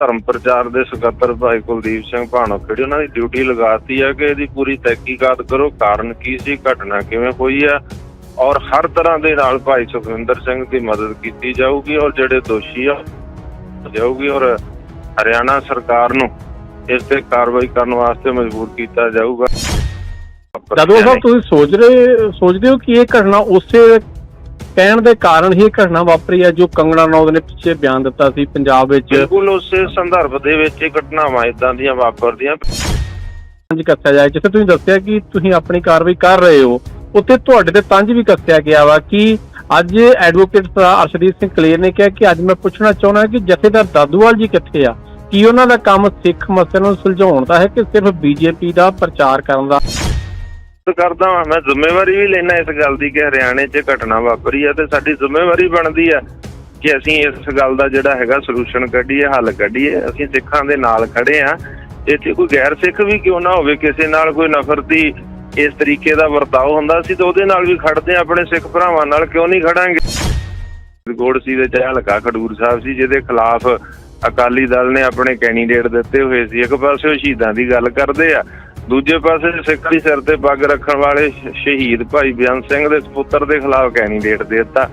ਧਰਮ ਪ੍ਰਚਾਰ ਦੇ ਸਕੱਤਰ ਭਾਈ ਕੁਲਦੀਪ ਸਿੰਘ ਭਾਣੋਖੜੀ ਉਹਨਾਂ ਦੀ ਡਿਊਟੀ ਲਗਾਤੀ ਹੈ ਕਿ ਇਹਦੀ ਪੂਰੀ ਤਹਿਕੀਕਾਤ ਕਰੋ, ਕਾਰਨ ਕੀ ਸੀ, ਘਟਨਾ ਕਿਵੇਂ ਹੋਈ ਆ, ਔਰ ਹਰ ਤਰ੍ਹਾਂ ਦੇ ਨਾਲ ਭਾਈ ਸੁਖਵਿੰਦਰ ਸਿੰਘ ਦੀ ਮਦਦ ਕੀਤੀ ਜਾਊਗੀ, ਔਰ ਜਿਹੜੇ ਦੋਸ਼ੀ ਆ, ਜਾਊਗੀ, ਔਰ ਹਰਿਆਣਾ ਸਰਕਾਰ ਨੂੰ ਇਸ ਤੇ ਕਾਰਵਾਈ ਕਰਨ ਵਾਸਤੇ ਮਜਬੂਰ ਕੀਤਾ ਜਾਊਗਾ। ਜਦੋਂ ਸਾਹਿਬ, ਤੁਸੀਂ ਸੋਚ ਰਹੇ, ਸੋਚਦੇ ਹੋ ਕਿ ਇਹ ਘਟਨਾ ਉਸੇ ਕਹਿਣ ਦੇ ਕਾਰਨ ਹੀ ਇਹ ਘਟਨਾ ਵਾਪਰੀ ਹੈ ਜੋ ਕੰਗਣਾ ਰਣੌਤ ਨੇ ਪਿੱਛੇ ਬਿਆਨ ਦਿੱਤਾ ਸੀ। ਪੰਜਾਬ ਵਿੱਚ ਬਿਲਕੁਲ ਉਸੇ ਸੰਦਰਭ ਦੇ ਵਿੱਚ ਇਹ ਘਟਨਾਵਾਂ ਇਦਾਂ ਦੀਆਂ ਵਾਪਰਦੀਆਂ। ਤੰਜ ਕੱਸਿਆ ਜਾਏ ਜਿੱਥੇ ਤੁਸੀਂ ਦੱਸਿਆ ਕਿ ਤੁਸੀਂ ਆਪਣੀ ਕਾਰਵਾਈ ਕਰ ਰਹੇ ਹੋ ਉੱਥੇ ਤੁਹਾਡੇ ਤੇ ਤੰਜ ਵੀ ਕੱਸਿਆ ਗਿਆ ਵਾ ਕਿ ਅੱਜ ਐਡਵੋਕੇਟ ਅਰਸ਼ਦੀਪ ਸਿੰਘ ਕਲੇਰ ਨੇ ਕਿਹਾ ਕਿ ਅੱਜ ਮੈਂ ਪੁੱਛਣਾ ਚਾਹੁੰਦਾ ਕਿ ਜਥੇਦਾਰ ਦਾਦੂਵਾਲ ਜੀ ਕਿੱਥੇ ਆ? ਕੀ ਉਹਨਾਂ ਦਾ ਕੰਮ ਸਿੱਖ ਮਸਲੇ ਨੂੰ ਸੁਲਝਾਉਣ ਦਾ ਹੈ ਕਿ ਸਿਰਫ ਬੀਜੇਪੀ ਦਾ ਪ੍ਰਚਾਰ ਕਰਨ ਦਾ? ਕਰਦਾ ਹਾਂ ਮੈਂ ਜ਼ਿੰਮੇਵਾਰੀ ਵੀ ਲੈਣਾ ਇਸ ਗੱਲ ਦੀ ਕਿ ਹਰਿਆਣੇ 'ਚ ਘਟਨਾ ਵਾਪਰੀ ਹੈ ਤੇ ਸਾਡੀ ਜ਼ਿੰਮੇਵਾਰੀ ਬਣਦੀ ਹੈ ਕਿ ਅਸੀਂ ਇਸ ਗੱਲ ਦਾ ਜਿਹੜਾ ਹੈਗਾ ਸੋਲੂਸ਼ਨ ਕੱਢੀਏ, ਹੱਲ ਕੱਢੀਏ। ਅਸੀਂ ਸਿੱਖਾਂ ਦੇ ਨਾਲ ਖੜੇ ਆ। ਇੱਥੇ ਕੋਈ ਗੈਰ ਸਿੱਖ ਵੀ ਕਿਉਂ ਨਾ ਹੋਵੇ, ਕਿਸੇ ਨਾਲ ਕੋਈ ਨਫ਼ਰਤੀ ਇਸ ਤਰੀਕੇ ਦਾ ਵਰਤਾਓ ਹੁੰਦਾ ਸੀ ਤਾਂ ਉਹਦੇ ਨਾਲ ਵੀ ਖੜਦੇ ਆ, ਆਪਣੇ ਸਿੱਖ ਭਰਾਵਾਂ ਨਾਲ ਕਿਉਂ ਨਹੀਂ ਖੜਾਂਗੇ? ਗੋੜਸੀ ਦੇ ਚਾਹੇ ਹਲਕਾ ਖਡੂਰ ਸਾਹਿਬ ਸੀ, ਜਿਹਦੇ ਖਿਲਾਫ ਅਕਾਲੀ ਦਲ ਨੇ ਆਪਣੇ ਕੈਂਡੀਡੇਟ ਦਿੱਤੇ ਹੋਏ ਸੀ। ਇੱਕ ਪਾਸੇ ਉਹ ਸ਼ਹੀਦਾਂ ਦੀ ਗੱਲ ਕਰਦੇ ਆ। ਦੂਜੇ ਪਾਸੇ ਸਿੱਖ ਦੀ ਸਿਰ ਤੇ ਪੱਗ ਰੱਖਣ ਵਾਲੇ ਸ਼ਹੀਦ ਭਾਈ ਬਿਆਨ ਸਿੰਘ ਦੇ ਸੁਪੁੱਤਰ ਦੇ ਖਿਲਾਫ ਕੈਂਡੀਡੇਟ ਦੇ ਦਿੱਤਾ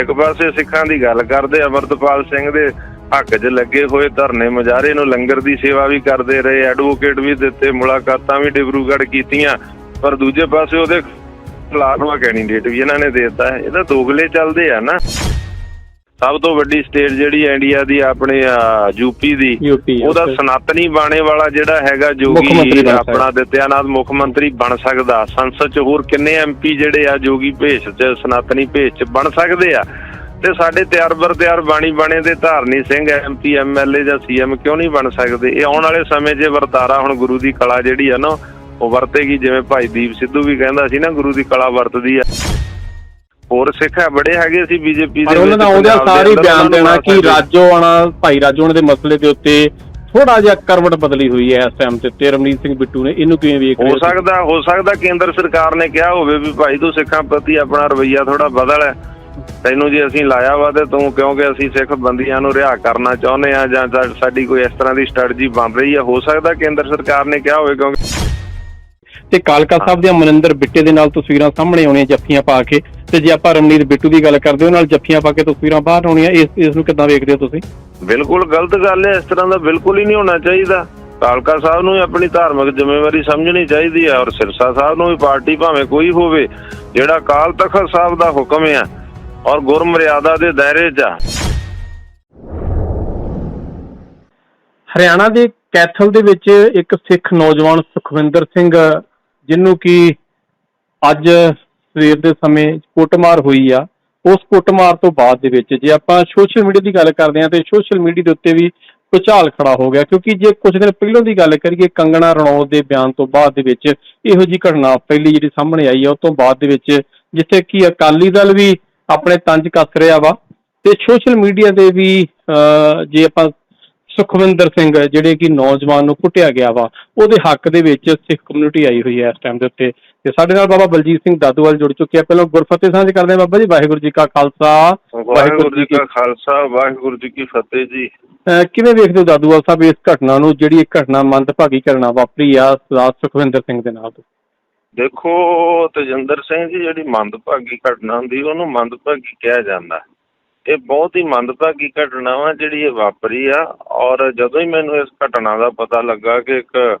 ਇੱਕ ਪਾਸੇ ਸਿੱਖਾਂ ਦੀ ਗੱਲ ਕਰਦੇ ਅਮਰਤਪਾਲ ਸਿੰਘ ਦੇ ਹੱਕ 'ਚ ਲੱਗੇ ਹੋਏ ਧਰਨੇ ਮੁਜ਼ਾਹਰੇ ਨੂੰ ਲੰਗਰ ਦੀ ਸੇਵਾ ਵੀ ਕਰਦੇ ਰਹੇ ਐਡਵੋਕੇਟ ਵੀ ਦਿੱਤੇ, ਮੁਲਾਕਾਤਾਂ ਵੀ ਡਿਬਰੂਗੜ੍ਹ ਕੀਤੀਆਂ, ਪਰ ਦੂਜੇ ਪਾਸੇ ਉਹਦੇ ਖਿਲਾਫ ਕੈਂਡੀਡੇਟ ਵੀ ਇਹਨਾਂ ਨੇ ਦੇ ਦਿੱਤਾ ਹੈ। ਇਹ ਤਾਂ ਦੋਗਲੇ ਚੱਲਦੇ ਆ ਨਾ ਸਭ ਤੋਂ ਵੱਡੀ ਸਟੇਟ ਜਿਹੜੀ ਇੰਡੀਆ ਦੀ ਆਪਣੇ ਯੂਪੀ ਦੀ ਉਹਦਾ ਸਨਾਤਨੀ ਬਾਣੇ ਵਾਲਾ ਜਿਹੜਾ ਹੈਗਾ ਜੋਗੀ ਆਪਣਾ ਦਿੱਤਿਆਨਾਥ ਮੁੱਖ ਮੰਤਰੀ ਬਣ ਸਕਦਾ। ਸੰਸਦ ਚ ਹੋਰ ਕਿੰਨੇ ਐਮਪੀ ਜਿਹੜੇ ਆ ਜੋਗੀ ਭੇਸ ਚ ਸਨਾਤਨੀ ਭੇਸ ਚ ਬਣ ਸਕਦੇ ਆ? ਤੇ ਸਾਡੇ ਤਿਆਰ ਬਰ ਤਿਆਰ ਬਾਣੀ ਬਾਣੇ ਦੇ ਧਾਰਨੀ ਸਿੰਘ ਐਮਪੀ ਐਮਐਲਏ ਜਾਂ ਸੀਐਮ ਕਿਉਂ ਨਹੀਂ ਬਣ ਸਕਦੇ? ਇਹ ਆਉਣ ਵਾਲੇ ਸਮੇਂ 'ਚ ਵਰਤਾਰਾ ਹੁਣ ਗੁਰੂ ਦੀ ਕਲਾ ਜਿਹੜੀ ਆ ਨਾ ਉਹ ਵਰਤੇਗੀ। ਜਿਵੇਂ ਭਾਈ ਦੀਪ ਸਿੱਧੂ ਵੀ ਕਹਿੰਦਾ ਸੀ ਨਾ ਗੁਰੂ ਦੀ ਕਲਾ ਵਰਤਦੀ ਆ। ਹੋਰ ਸਿੱਖ ਆ ਬੜੇ ਹੈਗੇ ਸੀ ਬੀਜੇਪੀ ਦੇ ਉਹਨਾਂ ਦਾ ਉਹਦਾ ਸਾਰੀ ਬਿਆਨ ਦੇਣਾ ਕਿ ਸਕਦੇ। ਰਾਜੋਆਣਾ ਭਾਈ ਰਾਜੋਆਣਾ ਦੇ ਮਸਲੇ ਦੇ ਉੱਤੇ ਥੋੜਾ ਜਿਹਾ ਕਰਵਟ ਬਦਲੀ ਹੋਈ ਹੈ ਇਸ ਟਾਈਮ ਤੇ ਤੇ ਰਮਨੀਤ ਸਿੰਘ ਬਿੱਟੂ ਨੇ ਇਹਨੂੰ ਕਿਵੇਂ ਵੇਖ ਰਹੇ ਹੋ ਸਕਦਾ ਹੋ ਸਕਦਾ ਕੇਂਦਰ ਸਰਕਾਰ ਨੇ ਕਿਹਾ ਹੋਵੇ ਵੀ ਭਾਈ ਤੂੰ ਸਿੱਖਾਂ ਪ੍ਰਤੀ ਆਪਣਾ ਰਵੱਈਆ ਥੋੜਾ ਬਦਲ ਹੈ ਤੈਨੂੰ ਜੇ ਅਸੀਂ ਲਾਇਆ ਵਾ ਤੇ ਤੂੰ ਕਿਉਂਕਿ ਅਸੀਂ ਸਿੱਖ ਬੰਦੀਆਂ ਨੂੰ ਰਿਹਾ ਕਰਨਾ ਚਾਹੁੰਦੇ ਆ ਜਾਂ ਸਾਡੀ ਕੋਈ ਇਸ ਤਰ੍ਹਾਂ ਦੀ ਸਟ੍ਰੈਟਜੀ ਬਣ ਰਹੀ ਹੈ ਹੋ ਸਕਦਾ ਕੇਂਦਰ ਸਰਕਾਰ ਨੇ ਕਿਹਾ ਹੋਵੇ ਕਿਉਂਕਿ ਤੇ ਕਾਲਕਾ ਸਾਹਿਬ ਦੇ ਮਨਿੰਦਰ ਬਿੱਟੇ ਦੇ ਨਾਲ ਤਸਵੀਰਾਂ ਸਾਹਮਣੇ ਆਉਣੀਆਂ ਜੱਫੀਆਂ ਪਾ ਕੇ ਤੇ ਜੇ ਆਪਾਂ ਰਮਨੀਤ ਬਿੱਟੂ ਦੀ ਗੱਲ ਕਰਦੇ ਹਾਂ ਨਾਲ ਜੱਫੀਆਂ ਪਾ ਕੇ ਤਸਵੀਰਾਂ ਬਾਹਰ ਆਉਣੀਆਂ ਇਸ ਇਸ ਨੂੰ ਕਿੱਦਾਂ ਵੇਖਦੇ ਹੋ ਤੁਸੀਂ? ਬਿਲਕੁਲ ਗਲਤ ਗੱਲ ਹੈ ਇਸ ਤਰ੍ਹਾਂ ਦਾ ਬਿਲਕੁਲ ਹੀ ਨਹੀਂ ਹੋਣਾ ਚਾਹੀਦਾ। ਕਾਲਕਾ ਸਾਹਿਬ ਨੂੰ ਵੀ ਆਪਣੀ ਧਾਰਮਿਕ ਜ਼ਿੰਮੇਵਾਰੀ ਸਮਝਣੀ ਚਾਹੀਦੀ ਹੈ ਔਰ ਸਿਰਸਾ ਸਾਹਿਬ ਨੂੰ ਵੀ ਪਾਰਟੀ ਭਾਵੇਂ ਕੋਈ ਹੋਵੇ ਜਿਹੜਾ ਕਾਲ ਤਖਤ ਸਾਹਿਬ ਦਾ ਹੁਕਮ ਹੈ ਔਰ ਗੁਰਮਰਿਆਦਾ ਦੇ ਦਾਇਰੇ 'ਚ ਆ। ਹਰਿਆਣਾ ਦੇ ਕੈਥਲ ਦੇ ਵਿੱਚ ਇੱਕ ਸਿੱਖ ਨੌਜਵਾਨ ਸੁਖਵਿੰਦਰ ਸਿੰਘ ਜਿਹਨੂੰ ਕਿ ਅੱਜ ਸਵੇਰ ਦੇ ਸਮੇਂ ਕੁੱਟਮਾਰ ਹੋਈ ਆ ਉਸ ਕੁੱਟਮਾਰ ਤੋਂ ਬਾਅਦ ਦੇ ਵਿੱਚ ਜੇ ਆਪਾਂ ਸੋਸ਼ਲ ਮੀਡੀਆ ਦੀ ਗੱਲ ਕਰਦੇ ਹਾਂ ਤੇ ਸੋਸ਼ਲ ਮੀਡੀਆ ਦੇ ਉੱਤੇ ਵੀ ਭੁਚਾਲ ਖੜਾ ਹੋ ਗਿਆ ਕਿਉਂਕਿ ਜੇ ਕੁਝ ਦਿਨ ਪਹਿਲਾਂ ਦੀ ਗੱਲ ਕਰੀਏ ਕੰਗਣਾ ਰਣੌਤ ਦੇ ਬਿਆਨ ਤੋਂ ਬਾਅਦ ਦੇ ਵਿੱਚ ਇਹੋ ਜੀ ਘਟਨਾ ਪਹਿਲੀ ਜਿਹੜੀ ਸਾਹਮਣੇ ਆਈ ਆ ਉਸ ਤੋਂ ਬਾਅਦ ਦੇ ਵਿੱਚ ਜਿੱਥੇ ਕਿ ਅਕਾਲੀ ਦਲ ਵੀ ਆਪਣੇ ਤੰਜ ਕੱਸ ਰਿਹਾ ਵਾ ਤੇ ਸੋਸ਼ਲ ਮੀਡੀਆ ਦੇ ਵੀ ਅਹ, ਜੇ ਆਪਾਂ ਸੁਖਵਿੰਦਰ ਸਿੰਘ ਜਿਹੜੇ ਕਿ ਨੌਜਵਾਨ ਨੂੰ ਕੁੱਟਿਆ ਗਿਆ ਵਾ ਉਹਦੇ ਹੱਕ ਦੇ ਵਿੱਚ ਸਿੱਖ ਕਮਿਊਨਿਟੀ ਆਈ ਹੋਈ ਹੈ ਇਸ ਟਾਈਮ ਦੇ ਉੱਤੇ। ਤੇ ਸਾਡੇ ਨਾਲ ਬਾਬਾ ਬਲਜੀਤ ਸਿੰਘ ਦਾਦੂਵਾਲ ਜੁੜ ਚੁੱਕੇ ਆ ਪਹਿਲਾਂ ਗੁਰਫਤਿਹ ਸਾਂਝ ਕਰਦੇ ਹਾਂ ਬਾਬਾ ਜੀ ਵਾਹਿਗੁਰੂ ਜੀ ਕਾ ਖਾਲਸਾ ਵਾਹਿਗੁਰੂ ਜੀ ਕਾ ਖਾਲਸਾ ਵਾਹਿਗੁਰੂ ਜੀ ਕੀ ਫਤਿਹ ਜੀ। ਕਿਵੇਂ ਵੇਖਦੇ ਹੋ ਦਾਦੂਵਾਲ ਸਾਹਿਬ ਇਸ ਘਟਨਾ ਨੂੰ ਜਿਹੜੀ ਇਹ ਘਟਨਾ ਮੰਦਭਾਗੀ ਘਟਨਾ ਵਾਪਰੀ ਆ ਸਰਦਾਰ ਸੁਖਵਿੰਦਰ ਸਿੰਘ ਦੇ ਨਾਲ? ਦੇਖੋ ਤੇਜਿੰਦਰ ਸਿੰਘ ਜੀ ਜਿਹੜੀ ਮੰਦਭਾਗੀ ਘਟਨਾ ਹੁੰਦੀ ਉਹਨੂੰ ਮੰਦਭਾਗੀ ਕਿਹਾ ਜਾਂਦਾ। ਇਹ ਬਹੁਤ ਹੀ ਮੰਦਭਾਗੀ ਘਟਨਾ ਵਾ ਜਿਹੜੀ ਇਹ ਵਾਪਰੀ ਆ। ਔਰ ਜਦੋਂ ਹੀ ਮੈਨੂੰ ਇਸ ਘਟਨਾ ਦਾ ਪਤਾ ਲੱਗਾ ਕਿ ਇੱਕ